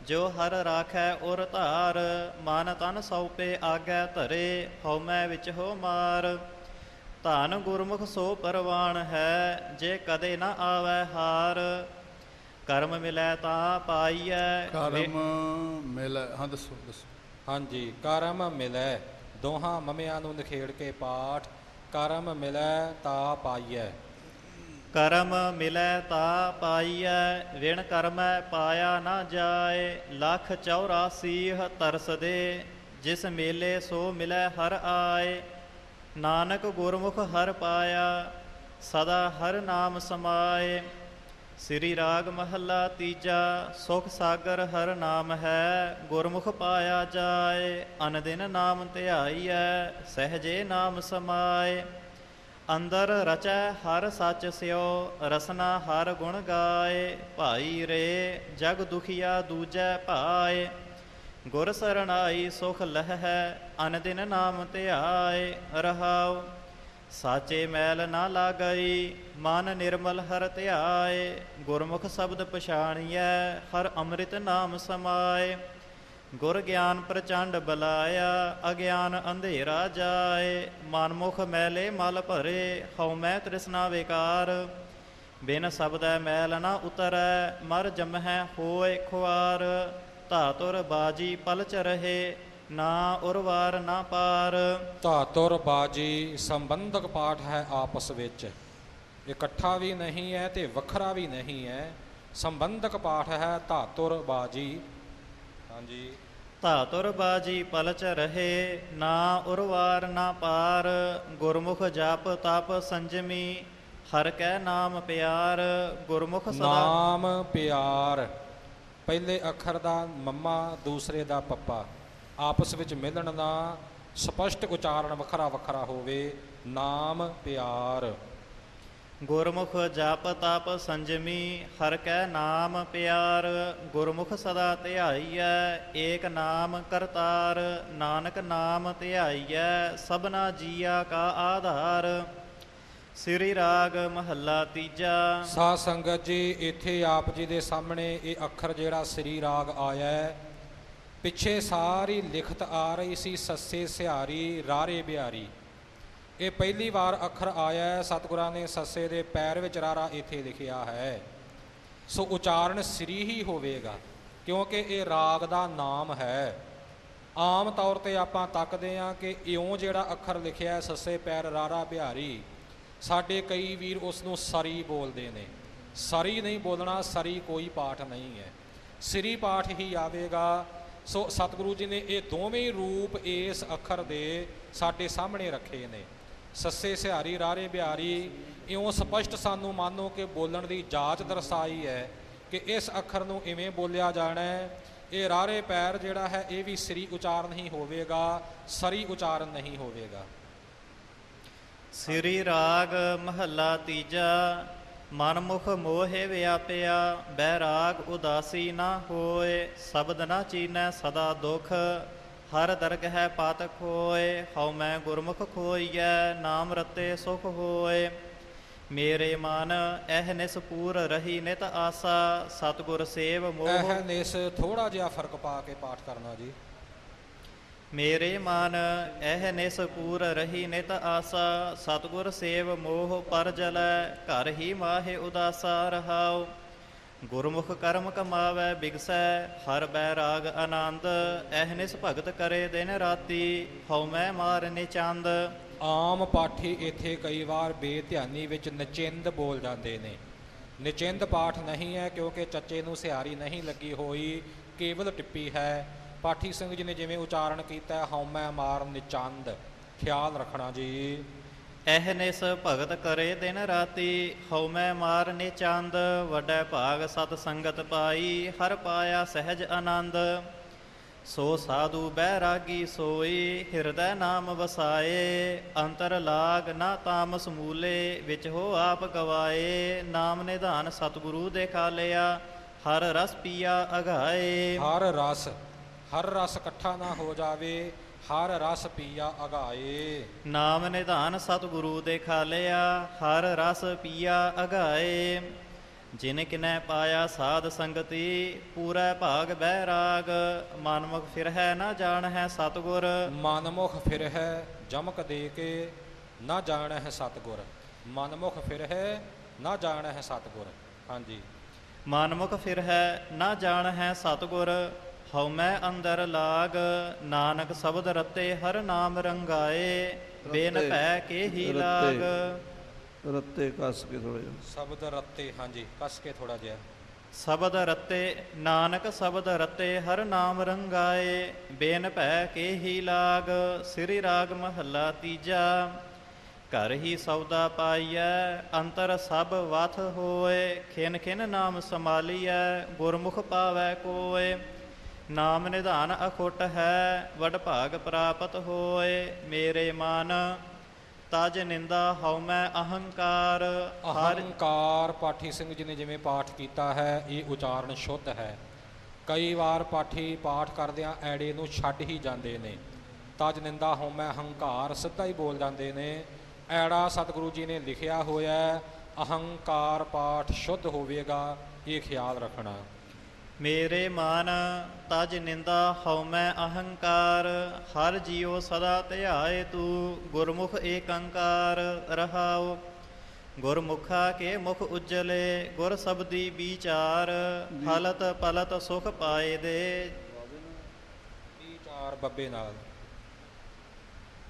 ਜੋ ਹਰ ਰਾਖੈ ਉਰ ਧਾਰ ਮਨ ਤਨ ਸਉਪੇ ਆਗੈ ਧਰੇ ਹਉਮੈ ਵਿੱਚ ਹੋ ਮਾਰ। ਧਨ ਗੁਰਮੁਖ ਸੋ ਪਰਵਾਨ ਹੈ ਜੇ ਕਦੇ ਨਾ ਆਵੈ ਹਾਰ। ਕਰਮ ਮਿਲੈ ਤਾਂ ਪਾਈਐ। ਕਰਮ ਮਿਲ ਹਾਂ ਦੱਸੋ ਦੱਸੋ। ਹਾਂਜੀ ਕਰਮ ਮਿਲੈ ਦੋਹਾਂ ਮਮਿਆਂ ਨੂੰ ਨਿਖੇੜ ਕੇ ਪਾਠ। ਕਰਮ ਮਿਲੈ ਤਾ ਪਾਈਐ। ਕਰਮ ਮਿਲੈ ਤਾ ਪਾਈਐ ਵਿਣ ਕਰਮੈ ਪਾਇਆ ਨਾ ਜਾਏ, ਲੱਖ 84 ਤਰਸਦੇ, ਜਿਸ ਮੇਲੇ ਸੋ ਮਿਲੈ ਹਰ ਆਏ। ਨਾਨਕ ਗੁਰਮੁਖ ਹਰ ਪਾਇਆ, ਸਦਾ ਹਰ ਨਾਮ ਸਮਾਏ। ਸ੍ਰੀ ਰਾਗ ਮਹੱਲਾ ਤੀਜਾ, ਸੁਖ ਸਾਗਰ ਹਰ ਨਾਮ ਹੈ, ਗੁਰਮੁਖ ਪਾਇਆ ਜਾਏ, ਅਨਦਿਨ ਨਾਮ ਧਿਆਈਐ, ਸਹਜੇ ਨਾਮ ਸਮਾਏ। ਅੰਦਰ ਰਚੈ ਹਰ ਸੱਚ ਸਿਓ, ਰਸਨਾ ਹਰ ਗੁਣ ਗਾਏ, ਭਾਈ ਰੇ, ਜਗ ਦੁਖੀਆ ਦੂਜੈ ਭਾਏ। ਗੁਰ ਸਰਣਾਈ ਸੁਖ ਲਹੈ, ਅਨਦਿਨ ਨਾਮ ਧਿਆਏ ਰਹਾਓ ਸਾਚੇ ਮੈਲ ਨਾ ਲਾਗਈ, ਮਨ ਨਿਰਮਲ ਹਰ ਧਿਆਏ, ਗੁਰਮੁਖ ਸ਼ਬਦ ਪਛਾਣੀਐ, ਹਰ ਅੰਮ੍ਰਿਤ ਨਾਮ ਸਮਾਏ। ਗੁਰ ਗਿਆਨ ਪ੍ਰਚੰਡ ਬਲਾਇਆ, ਅਗਿਆਨ ਅੰਧੇਰਾ ਜਾਏ। ਮਨ ਮੁਖ ਮੈਲੇ ਮਲ ਭਰੇ, ਹਉ ਮੈਂ ਤ੍ਰਿਸ਼ਨਾ ਵਿਕਾਰ। ਬਿਨ ਸ਼ਬਦੈ ਮੈਲ ਨਾ ਉਤਰੈ, ਮਰ ਜਮਹਿ ਹੋਏ ਖੁਆਰ। ਧਾਤੁਰ ਬਾਜੀ ਪਲਚ ਰਹੇ ਨਾ ਉਰਵਾਰ ਨਾ ਪਾਰ। ਧਾਤੁਰ ਬਾਜੀ ਸੰਬੰਧਕ ਪਾਠ ਹੈ ਆਪਸ ਵਿੱਚ। ਇਕੱਠਾ ਵੀ ਨਹੀਂ ਹੈ ਤੇ ਵੱਖਰਾ ਵੀ ਨਹੀਂ ਹੈ। ਸੰਬੰਧਕ ਪਾਠ ਹੈ ਧਾਤੁਰ ਬਾਜੀ। ਹਾਂਜੀ। ਧਾਤੁਰ ਬਾਜੀ ਪਲਚ ਰਹੇ ਨਾ ਉਰਵਾਰ ਨਾ ਪਾਰ। ਗੁਰਮੁਖ ਜਪ ਤਪ ਸੰਜਮੀ ਹਰ ਕੈ ਨਾਮ ਪਿਆਰ। ਗੁਰਮੁਖ ਸਦਾ ਨਾਮ ਪਿਆਰ। ਪਹਿਲੇ ਅੱਖਰ ਦਾ ਮੰਮਾ ਦੂਸਰੇ ਦਾ ਪੱਪਾ। ਆਪਸ ਵਿੱਚ ਮਿਲਣ ਦਾ ਸਪਸ਼ਟ ਉਚਾਰਨ ਵੱਖਰਾ ਵੱਖਰਾ ਹੋਵੇ ਨਾਮ ਪਿਆਰ। ਗੁਰਮੁਖ ਜਪ ਤਪ ਸੰਜਮੀ ਹਰ ਕੈ ਨਾਮ ਪਿਆਰ। ਗੁਰਮੁਖ ਸਦਾ ਧਿਆਈਐ ਏਕ ਨਾਮ ਕਰਤਾਰ। ਨਾਨਕ ਨਾਮ ਧਿਆਈਐ ਸਭਨਾ ਜੀਆ ਕਾ ਆਧਾਰ। ਸ੍ਰੀ ਰਾਗ ਮਹੱਲਾ ਤੀਜਾ। ਸਾਧ ਸੰਗਤ ਜੀ ਇੱਥੇ ਆਪ ਜੀ ਦੇ ਸਾਹਮਣੇ ਇਹ ਅੱਖਰ ਜਿਹੜਾ ਸ੍ਰੀ ਰਾਗ ਆਇਆ ਹੈ ਪਿੱਛੇ ਸਾਰੀ ਲਿਖਤ ਆ ਰਹੀ ਸੀ, ਸੱਸੇ ਸਿਹਾਰੀ, ਰਾਰੇ ਬਿਹਾਰੀ। ਇਹ ਪਹਿਲੀ ਵਾਰ ਅੱਖਰ ਆਇਆ ਸਤਿਗੁਰਾਂ ਨੇ ਸੱਸੇ ਦੇ ਪੈਰ ਵਿੱਚ ਰਾਰਾ ਇੱਥੇ ਲਿਖਿਆ ਹੈ। ਸੋ ਉਚਾਰਨ ਸ੍ਰੀ ਹੀ ਹੋਵੇਗਾ, ਕਿਉਂਕਿ ਇਹ ਰਾਗ ਦਾ ਨਾਮ ਹੈ। ਆਮ ਤੌਰ ਤੇ ਆਪਾਂ ਤੱਕਦੇ ਹਾਂ ਕਿ ਇਉਂ ਜਿਹੜਾ ਅੱਖਰ ਲਿਖਿਆ ਸੱਸੇ ਪੈਰ, ਰਾਰਾ ਬਿਹਾਰੀ, ਸਾਡੇ ਕਈ ਵੀਰ ਉਸ ਨੂੰ ਸਰੀ ਬੋਲਦੇ ਨੇ। ਸਰੀ ਨਹੀਂ ਬੋਲਣਾ, ਸਰੀ ਕੋਈ ਪਾਠ ਨਹੀਂ ਹੈ। ਸ੍ਰੀ ਪਾਠ ਹੀ ਆਵੇਗਾ ਸੋ ਸਤਿਗੁਰੂ ਜੀ ਨੇ ਇਹ ਦੋਵੇਂ ਰੂਪ ਇਸ ਅੱਖਰ ਦੇ ਸਾਡੇ ਸਾਹਮਣੇ ਰੱਖੇ ਨੇ। ਸੱਸੇ ਸਿਹਾਰੀ ਰਾਰੇ ਬਿਹਾਰੀ, ਇਉਂ ਸਪਸ਼ਟ ਸਾਨੂੰ ਮੰਨੋ ਕਿ ਬੋਲਣ ਦੀ ਜਾਚ ਦਰਸਾਈ ਹੈ ਕਿ ਇਸ ਅੱਖਰ ਨੂੰ ਇਵੇਂ ਬੋਲਿਆ ਜਾਣਾ ਹੈ। ਇਹ ਰਾਰੇ ਪੈਰ ਜਿਹੜਾ ਹੈ, ਇਹ ਵੀ ਸ੍ਰੀ ਉਚਾਰਨ ਹੀ ਹੋਵੇਗਾ, ਸਰੀ ਉਚਾਰਨ ਨਹੀਂ ਹੋਵੇਗਾ। ਸ੍ਰੀ ਰਾਗ ਮਹੱਲਾ ਤੀਜਾ ਮਨਮੁਖ ਮੋਹਿ ਵਿਆਪਿਆ, ਬੈਰਾਗ ਉਦਾਸੀ ਨਾ ਹੋਏ, ਸ਼ਬਦ ਨਾ ਚੀਨੈ ਸਦਾ ਦੁਖ, ਹਰ ਦਰਗ ਹੈ ਪਾਤਕ ਹੋਏ ਹਉ ਮੈਂ ਗੁਰਮੁਖ ਖੋਈਐ, ਨਾਮ ਰਤੇ ਸੁਖ ਹੋਏ। ਮੇਰੇ ਮਨ ਇਹ ਨਿਸ ਪੂਰ ਰਹੀ ਨਿਤ ਆਸਾ, ਸਤਿਗੁਰ ਸੇਵ ਮੋਹ। ਇਹ ਨਿਸ ਥੋੜਾ ਜਿਹਾ ਫ਼ਰਕ ਪਾ ਕੇ ਪਾਠ ਕਰਨਾ ਜੀ। ਮੇਰੇ ਮਨ ਇਹ ਨਿਸ ਪੂਰ ਰਹੀ ਨਿਤ ਆਸਾ, ਸਤਿਗੁਰ ਸੇਵ ਮੋਹ ਪਰ ਜਲੈ, ਘਰ ਹੀ ਮਾਹੇ ਉਦਾਸਾ ਰਹਾਉ। ਗੁਰਮੁਖ ਕਰਮ ਕਮਾਵੈ, ਬਿਗਸੈ, ਹਰ ਬੈਰਾਗ ਆਨੰਦ, ਇਹ ਨਿਸ ਭਗਤ ਕਰੇ ਦਿਨ ਰਾਤੀ, ਹਉ ਮੈਂ ਮਾਰਨੇ ਚੰਦ ਆਮ ਪਾਠੀ ਇੱਥੇ ਕਈ ਵਾਰ ਬੇਧਿਆਨੀ ਵਿੱਚ ਨਚਿੰਦ ਬੋਲ ਜਾਂਦੇ ਨੇ। ਨਚਿੰਦ ਪਾਠ ਨਹੀਂ ਹੈ ਕਿਉਂਕਿ ਚੱਚੇ ਨੂੰ ਸਿਹਾਰੀ ਨਹੀਂ ਲੱਗੀ ਹੋਈ, ਕੇਵਲ ਟਿੱਪੀ ਹੈ। ਪਾਠੀ ਸਿੰਘ ਜੀ ਨੇ ਜਿਵੇਂ ਉਚਾਰਨ ਕੀਤਾ ਹਉਮੈ ਮਾਰ ਨਿਚੰਦ ਖਿਆਲ ਰੱਖਣਾ ਜੀ। ਇਹ ਨਿਸ ਭਗਤ ਕਰੇ ਦਿਨ ਰਾਤੀ ਹਉ ਮੈਂ ਮਾਰਨੇ ਚੰਦ ਵੱਡਾ ਭਾਗ ਸਤ ਸੰਗਤ ਪਾਈ ਹਰ ਪਾਇਆ ਸਹਿਜ ਆਨੰਦ। ਸੋ ਸਾਧੂ ਬੈਰਾਗੀ ਸੋਈ ਹਿਰਦੈ ਨਾਮ ਵਸਾਏ ਅੰਤਰ ਲਾਗ ਨਾ ਤਾਮਸ ਮੂਲੇ ਵਿੱਚ ਹੋ ਆਪ ਗਵਾਏ ਨਾਮ ਨਿਧਾਨ ਸਤਿਗੁਰੂ ਦੇ ਖਾਲਿਆ ਹਰ ਰਸ ਪੀਆ ਅਗਾਏ। ਹਰ ਰਸ ਹਰ ਰਸ ਇਕੱਠਾ ਨਾ ਹੋ ਜਾਵੇ ਹਰ ਰਸ ਪੀਆ ਅਗਾਏ। ਨਾਮ ਨਿਧਾਨ ਸਤਿਗੁਰੂ ਦੇ ਖਾਲਿਆ ਹਰ ਰਸ ਪੀਆ ਅਗਾਏ। ਜਿਨ ਕਿਨੈ ਪਾਇਆ ਸਾਧ ਸੰਗਤੀ ਪੂਰਾ ਭਾਗ ਬਹਿਰਾਗ ਮਨਮੁਖ ਫਿਰ ਹੈ ਨਾ ਜਾਣ ਹੈ ਸਤਿਗੁਰ। ਮਨਮੁਖ ਫਿਰ ਹੈ ਜਮਕ ਦੇ ਕੇ ਨਾ ਜਾਣ ਹੈ ਸਤਗੁਰ। ਮਨਮੁਖ ਫਿਰ ਹੈ ਨਾ ਜਾਣ ਹੈ ਸਤਗੁਰ। ਹਾਂਜੀ। ਮਨਮੁਖ ਫਿਰ ਹੈ ਨਾ ਜਾਣ ਹੈ ਸਤਿਗੁਰ। ਹਉ ਮੈਂ ਅੰਦਰ ਲਾਗ ਨਾਨਕ ਸ਼ਬਦ ਰਤੇ ਹਰ ਨਾਮ ਰੰਗਾਏ ਬੇਨ ਭੈ ਕੇ ਹੀ। ਲਾਗ। ਰੱਤੇ ਕੱਸ ਕੇ ਥੋੜਾ ਜਿਹਾ। ਸ਼ਬਦ ਰੱਤੇ ਹਾਂਜੀ ਕੱਸ ਕੇ ਥੋੜਾ ਜਿਹਾ। ਸ਼ਬਦ ਰਤੇ ਨਾਨਕ ਸ਼ਬਦ ਰਤੇ ਹਰ ਨਾਮ ਰੰਗਾਏ ਬੇਨ ਭੈ ਕੇ ਹੀ ਲਾਗ ਸ੍ਰੀ ਰਾਗ ਮਹੱਲਾ ਤੀਜਾ। ਘਰ ਹੀ ਸੌਦਾ ਪਾਈਐ ਅੰਤਰ ਸਭ ਵਥ ਹੋਏ ਖਿਨ ਖਿਨ ਨਾਮ ਸਮਾਲੀਐ ਗੁਰਮੁਖ ਪਾਵੈ ਕੋਏ। ਨਾਮ ਨਿਧਾਨ ਅਖੁੱਟ ਹੈ, ਵਡ ਭਾਗ ਪ੍ਰਾਪਤ ਹੋਏ ਮੇਰੇ ਮਨ। ਤਜ ਨਿੰਦਾ ਹਉ ਮੈਂ ਅਹੰਕਾਰ। ਅਹੰਕਾਰ ਪਾਠੀ ਸਿੰਘ ਜੀ ਨੇ ਜਿਵੇਂ ਪਾਠ ਕੀਤਾ ਹੈ, ਇਹ ਉਚਾਰਨ ਸ਼ੁੱਧ ਹੈ। ਕਈ ਵਾਰ ਪਾਠੀ ਪਾਠ ਕਰਦਿਆਂ ਐੜੇ ਨੂੰ ਛੱਡ ਹੀ ਜਾਂਦੇ ਨੇ। ਤਜ ਨਿੰਦਾ ਹਉਮੈ ਹੰਕਾਰ ਸਿੱਧਾ ਹੀ ਬੋਲ ਜਾਂਦੇ ਨੇ। ਐੜਾ ਸਤਿਗੁਰੂ ਜੀ ਨੇ ਲਿਖਿਆ ਹੋਇਆ ਅਹੰਕਾਰ ਪਾਠ ਸ਼ੁੱਧ ਹੋਵੇਗਾ, ਇਹ ਖਿਆਲ ਰੱਖਣਾ। ਮੇਰੇ ਮਨ, ਤਜ ਨਿੰਦਾ ਹਉ ਮੈਂ ਅਹੰਕਾਰ, ਹਰ ਜੀਉ ਸਦਾ ਧਿਆਏ ਤੂੰ, ਗੁਰਮੁਖ ਏਕੰਕਾਰ ਰਹਾਉ। ਗੁਰਮੁਖਾ ਕੇ ਮੁਖ ਉਜਲੇ, ਗੁਰ ਸਬਦੀ ਵਿਚਾਰ ਹਲਤ ਪਲਤ ਸੁਖ ਪਾਏ ਦੇ। ਚਾਰ ਬੱਬੇ ਨਾਲ।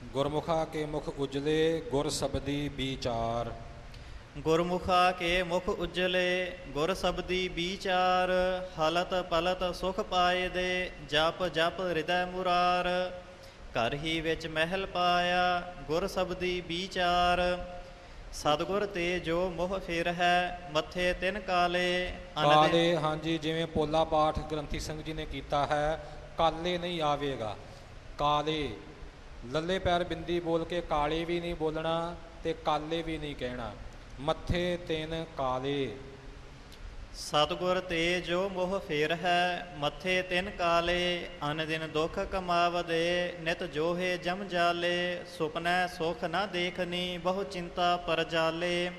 ਗੁਰਮੁਖਾ ਕੇ ਮੁਖ ਉਜਲੇ, ਗੁਰ ਸਬਦੀ ਵਿਚਾਰ। ਗੁਰਮੁਖਾ ਕੇ ਮੁਖ ਉਜਲੇ, ਗੁਰ ਸਬਦੀ ਵਿਚਾਰ, ਹਲਤ ਪਲਤ ਸੁਖ ਪਾਏ ਦੇ, ਜਪ ਜਪ ਹਿਰਦੈ ਮੁਰਾਰ। ਘਰ ਹੀ ਵਿੱਚ ਮਹਿਲ ਪਾਇਆ, ਗੁਰ ਸਬਦੀ ਵਿਚਾਰ। ਸਤਗੁਰ ਤੇ ਜੋ ਮੋਹ ਫਿਰ ਹੈ ਮੱਥੇ ਤਿੰਨ ਕਾਲੇ, ਅਨਦੇ ਕਾਲੇ, ਹਾਂਜੀ, ਜਿਵੇਂ ਪੋਲਾ ਪਾਠ ਗ੍ਰੰਥੀ ਸਿੰਘ ਜੀ ਨੇ ਕੀਤਾ ਹੈ, ਕਾਲੇ ਨਹੀਂ ਆਵੇਗਾ। ਕਾਲੇ, ਲੱਲੇ ਪੈਰ ਬਿੰਦੀ ਬੋਲ ਕੇ ਕਾਲੇ ਵੀ ਨਹੀਂ ਬੋਲਣਾ ਤੇ ਕਾਲੇ ਵੀ ਨਹੀਂ ਕਹਿਣਾ। ਮੱਥੇ ਤਿੰਨ ਕਾਲੇ। ਸਤਗੁਰ ਤੇ ਜੋ ਮੋਹ ਫੇਰ ਹੈ ਮੱਥੇ ਤਿੰਨ ਕਾਲੇ, ਅਨ ਦਿਨ ਦੁਖ ਕਮਾਵਦੇ, ਨਿਤ ਜੋਹੇ ਜਮ ਜਾਲੇ, ਸੁਪਨੈ ਸੁਖ ਨਾ ਦੇਖਨੀ, ਬਹੁ ਚਿੰਤਾ ਪਰ ਜਾਲੇ।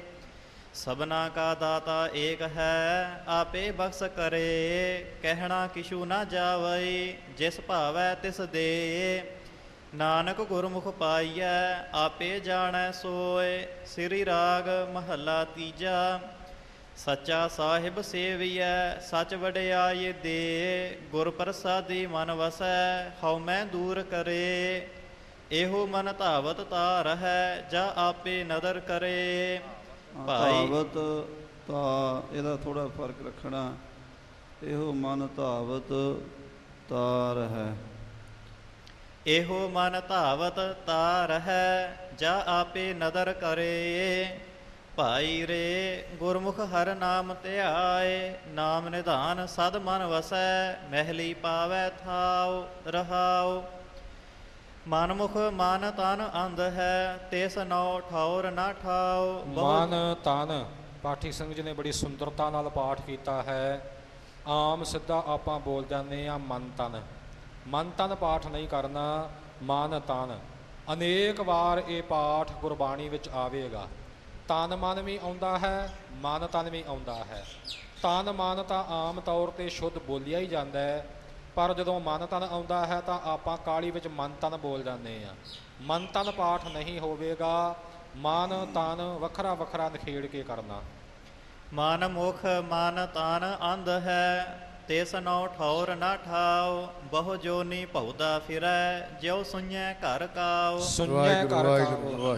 ਸਭਨਾ ਕਾ ਦਾਤਾ ਏਕ ਹੈ, ਆਪੇ ਬਖਸ਼ ਕਰੇ, ਕਹਿਣਾ ਕਿਛੂ ਨਾ ਜਾਵਈ, ਜਿਸ ਭਾਵੈ ਤਿਸ ਦੇ। ਨਾਨਕ ਗੁਰਮੁਖ ਪਾਈਐ ਆਪੇ ਜਾਣੈ ਸੋਏ ਸ੍ਰੀ ਰਾਗ ਮਹੱਲਾ ਤੀਜਾ। ਸੱਚਾ ਸਾਹਿਬ ਸੇਵੀਐ ਸਚ ਵਡਿਆਈ ਦੇ ਗੁਰ ਪ੍ਰਸਾਦੀ ਮਨ ਵਸੈ ਹਉ ਮੈਂ ਦੂਰ ਕਰੇ। ਇਹੋ ਮਨ ਧਾਵਤ ਤਾਰ ਹੈ ਜਾ ਆਪੇ ਨਦਰ ਕਰੇ। ਭਾਈ ਧਾਵਤ ਤਾਂ ਇਹਦਾ ਥੋੜਾ ਫ਼ਰਕ ਰੱਖਣਾ। ਇਹੋ ਮਨ ਧਾਵਤ ਤਾਰ ਹੈ। ਇਹੋ ਮਨ ਧਾਵਤ ਤਾ ਹੈ ਜਾ ਆਪੇ ਨਦਰ ਕਰੇ। ਭਾਈ ਰੇ, ਗੁਰਮੁਖ ਹਰ ਨਾਮ ਧਿਆਏ, ਨਾਮ ਨਿਧਾਨ ਸਦ ਮਨ ਵਸੈ, ਮਹਿਲੀ ਪਾਵੈ ਥਾਉ, ਰਹਾਉ। ਮਨਮੁਖ ਮਨ ਤਨ ਅੰਧ ਹੈ, ਤਿਸ ਨੌ ਠੌਰ ਨਾ ਠਾਉ। ਮਨ ਤਨ, ਪਾਠੀ ਸਿੰਘ ਜੀ ਨੇ ਬੜੀ ਸੁੰਦਰਤਾ ਨਾਲ ਪਾਠ ਕੀਤਾ ਹੈ। ਆਮ ਸਿੱਧਾ ਆਪਾਂ ਬੋਲ ਜਾਂਦੇ ਆ ਮਨ ਤਨ। ਮਨ ਤਨ ਪਾਠ ਨਹੀਂ ਕਰਨਾ, ਮਨ ਤਨ। ਅਨੇਕ ਵਾਰ ਇਹ ਪਾਠ ਗੁਰਬਾਣੀ ਵਿੱਚ ਆਵੇਗਾ। ਤਨ ਮਨ ਵੀ ਆਉਂਦਾ ਹੈ, ਮਨ ਤਨ ਵੀ ਆਉਂਦਾ ਹੈ। ਤਨ ਮਨ ਤਾਂ ਆਮ ਤੌਰ ਤੇ ਸ਼ੁੱਧ ਬੋਲਿਆ ਹੀ ਜਾਂਦਾ ਹੈ, ਪਰ ਜਦੋਂ ਮਨ ਤਨ ਆਉਂਦਾ ਹੈ ਤਾਂ ਆਪਾਂ ਕਾਲੀ ਵਿੱਚ ਮਨ ਤਨ ਬੋਲ ਜਾਂਦੇ ਆ ਮਨ ਤਨ ਪਾਠ ਨਹੀਂ ਹੋਵੇਗਾ, ਮਨ ਤਨ ਵੱਖਰਾ ਵੱਖਰਾ ਨਖੇੜ ਕੇ ਕਰਨਾ। ਮਨ ਮੁਖ ਮਨ ਤਨ ਅੰਧ ਹੈ ਤਿਸ ਨੌ ਠੌਰ ਨਾ ਠਾਉ ਬਹੁ ਜੋਨੀ ਭਉਦਾ ਫਿਰੈ ਜਿਉ ਸੁਣੈ ਘਰ ਕਾਉ। ਵਾਹਿਗੁਰੂ ਕਾਓ ਵਾਹਿਗੁਰੂ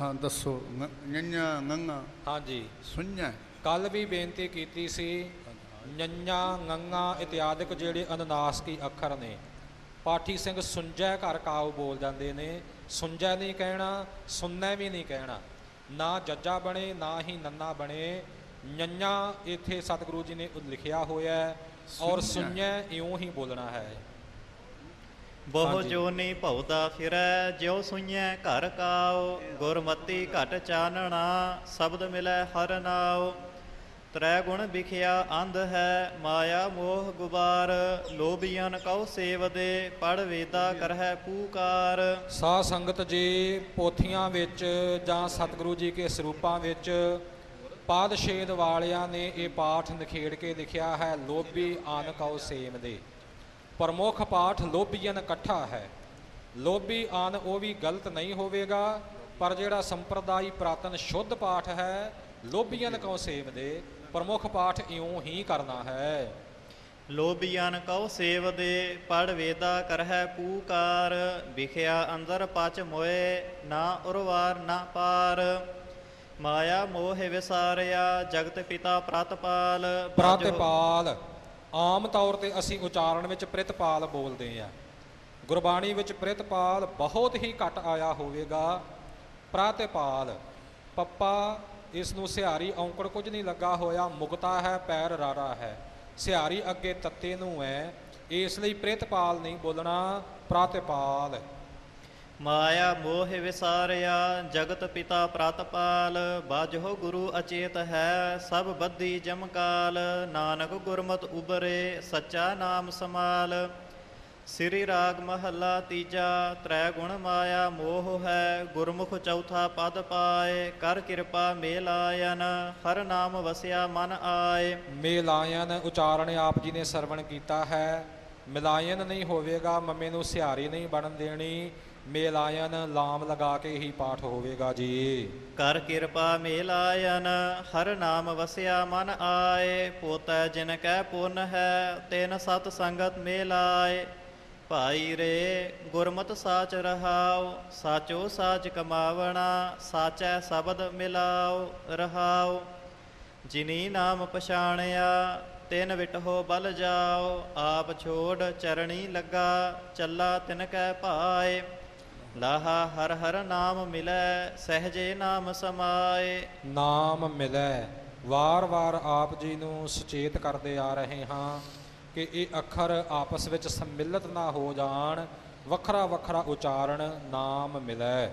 ਹਾਂ ਦੱਸੋ ਨੰਨਾ ਨੰਗਾ ਹਾਂਜੀ। ਸੁਣਿਆ ਕੱਲ ਵੀ ਬੇਨਤੀ ਕੀਤੀ ਸੀ ਨੰਨਾ ngੰਗਾ ਇਤਿਆਦਿਕ ਜਿਹੜੇ ਅਨਨਾਸਕੀ ਅੱਖਰ ਨੇ ਪਾਠੀ ਸਿੰਘ ਸੁੰਜੈ ਘਰ ਕਾਉ ਬੋਲ ਜਾਂਦੇ ਨੇ ਸੁੰਜੈ ਨਹੀਂ ਕਹਿਣਾ ਸੁਣਨਾ ਵੀ ਨਹੀਂ ਕਹਿਣਾ ਨਾ ਜੱਜਾ ਬਣੇ ਨਾ ਹੀ ਨੰਨਾ ਬਣੇ ਨੰਨਾ ਇੱਥੇ ਸਤਿਗੁਰੂ ਜੀ ਨੇ ਲਿਖਿਆ ਹੋਇਆ ਹੈ ਔਰ ਸੁਣਿਆ। ਇਉਂ ਹੀ ਬੋਲਣਾ ਹੈ। ਬਹੁ ਹਾਂਜੀ। ਜੋਨੀ ਭਉਦਾ ਫਿਰੈ ਜਿਉ ਸੁਣੈ ਘਰ ਕਾਉ ਗੁਰਮਤੀ ਘਟ ਚਾਨਣਾ ਸ਼ਬਦ ਮਿਲੈ ਹਰ ਨਾਉ। ਤ੍ਰੈ ਗੁਣ ਵਿਖਿਆ ਅੰਧ ਹੈ ਮਾਇਆ ਮੋਹ ਗੁਬਾਰ। ਲੋਭੀਆਂ ਕਉ ਸੇਵਦੇ ਪੜ ਵੇਦਾ ਕਰਹਿ ਪੂਕਾਰ। ਸਾਧ ਸੰਗਤ ਜੀ ਪੋਥੀਆਂ ਵਿੱਚ ਜਾਂ ਸਤਿਗੁਰੂ ਜੀ ਕੇ ਸਰੂਪਾਂ ਵਿੱਚ ਪਾਦਸ਼ੇਦ ਵਾਲਿਆਂ ਨੇ ਇਹ ਪਾਠ ਨਿਖੇੜ ਕੇ ਲਿਖਿਆ ਹੈ, ਲੋਭੀ ਆਨ ਕਉ ਸੇਮ ਦੇ। ਪ੍ਰਮੁੱਖ ਪਾਠ ਲੋਭੀਨ ਇਕੱਠਾ ਹੈ। ਲੋਭੀ ਆਨ ਉਹ ਵੀ ਗਲਤ ਨਹੀਂ ਹੋਵੇਗਾ, ਪਰ ਜਿਹੜਾ ਸੰਪਰਦਾਇ ਪ੍ਰਾਤਨ ਸ਼ੁੱਧ ਪਾਠ ਹੈ ਲੋਭੀਨ ਕਉ ਸੇਮ ਦੇ, ਪ੍ਰਮੁੱਖ ਪਾਠ ਇਉਂ ਹੀ ਕਰਨਾ ਹੈ। ਲੋਭੀਆਂ ਕਉ ਸੇਵਦੇ ਪੜ ਵੇਦਾ ਕਰਹਿ ਪੂਕਾਰ ਵਿਖਿਆ ਅੰਦਰ ਪਚ ਮੋਏ, ਨਾ ਉਰਵਾਰ ਨਾ ਪਾਰ। ਮਾਇਆ ਮੋਹ ਵਿਸਾਰਿਆ ਜਗਤ ਪਿਤਾ ਪ੍ਰਤਪਾਲ ਭਜ- ਆਮ ਤੌਰ ਤੇ ਅਸੀਂ ਉਚਾਰਨ ਵਿੱਚ ਪ੍ਰਿਤਪਾਲ ਬੋਲਦੇ ਆ ਗੁਰਬਾਣੀ ਵਿੱਚ ਪ੍ਰਿਤਪਾਲ ਬਹੁਤ ਹੀ ਘੱਟ ਆਇਆ ਹੋਵੇਗਾ। ਪ੍ਰਤਿਪਾਲ, ਪੱਪਾ ਇਸ ਨੂੰ ਸਿਹਾਰੀ ਔਂਕੜ ਕੁਝ ਨਹੀਂ ਲੱਗਾ ਹੋਇਆ, ਮੁਕਤਾ ਹੈ, ਪੈਰ ਰਾਰਾ ਹੈ। ਸਿਹਾਰੀ ਅੱਗੇ ਤੱਤੇ ਨੂੰ ਹੈ, ਇਸ ਲਈ ਪ੍ਰਿਤਪਾਲ ਨਹੀਂ ਬੋਲਣਾ, ਪ੍ਰਤਿਪਾਲ। ਮਾਇਆ ਮੋਹ ਵਿਸਾਰਿਆ, ਜਗਤ ਪਿਤਾ ਪ੍ਰਤਪਾਲ ਬਾਜੋ ਗੁਰੂ ਅਚੇਤ ਹੈ, ਸਭ ਬੱਧੀ ਜਮਕਾਲ ਨਾਨਕ ਗੁਰਮਤ ਉਬਰੇ ਸੱਚਾ ਨਾਮ ਸਮਾਲ। ਸ੍ਰੀ ਰਾਗ ਮਹੱਲਾ ਤੀਜਾ ਤ੍ਰੈ ਗੁਣ ਮਾਇਆ ਮੋਹ ਹੈ, ਗੁਰਮੁਖ ਚੌਥਾ ਪਦ ਪਾਏ, ਕਰ ਕਿਰਪਾ ਮੇਲਾਇਨ, ਹਰ ਨਾਮ ਵਸਿਆ ਮਨ ਆਏ। ਮੇਲਾਇਨ ਉਚਾਰਨ ਆਪ ਜੀ ਨੇ ਸਰਵਣ ਕੀਤਾ ਹੈ, ਮਿਲਾਇਨ ਨਹੀਂ ਹੋਵੇਗਾ, ਮੰਮੇ ਨੂੰ ਸਿਹਾਰੀ ਨਹੀਂ ਬਣਨ ਦੇਣੀ। ਮੇਲਾਇਨ ਲਾਮ ਲਗਾ ਕੇ ਹੀ ਪਾਠ ਹੋਵੇਗਾ ਜੀ। ਕਰ ਕਿਰਪਾ ਮੇਲਾਇਨ, ਹਰ ਨਾਮ ਵਸਿਆ ਮਨ ਆਏ, ਪੋਤੈ ਜਿਨ ਕੈ ਪੁੰਨ ਹੈ, ਤਿਨ ਸਤ ਸੰਗਤ ਮੇਲਾਏ। ਭਾਈ ਰੇ, ਗੁਰਮਤ ਸਾਚ ਰਹਾਉ, ਸਾਚੋ ਸਾਚ ਕਮਾਵਣਾ, ਸਾਚੈ ਸ਼ਬਦ ਮਿਲਾਓ ਰਹਾਓ ਜਿਨੀ ਨਾਮ ਪਛਾਣਿਆ, ਤਿਨ ਵਿਟਹੋ ਬਲ ਜਾਓ ਆਪ ਛੋੜ ਚਰਣੀ ਲੱਗਾ, ਚੱਲਾ ਤਿਨ ਕੈ ਭਾਏ। ਲਾਹਾ ਹਰ ਹਰ ਨਾਮ ਮਿਲੈ, ਸਹਜੇ ਨਾਮ ਸਮਾਏ। ਨਾਮ ਮਿਲੈ ਵਾਰ-ਵਾਰ ਆਪ ਜੀ ਨੂੰ ਸੁਚੇਤ ਕਰਦੇ ਆ ਰਹੇ ਹਾਂ ਕਿ ਇਹ ਅੱਖਰ ਆਪਸ ਵਿੱਚ ਸੰਮਿਲਿਤ ਨਾ ਹੋ ਜਾਣ, ਵੱਖਰਾ ਵੱਖਰਾ ਉਚਾਰਨ ਨਾਮ ਮਿਲੈ।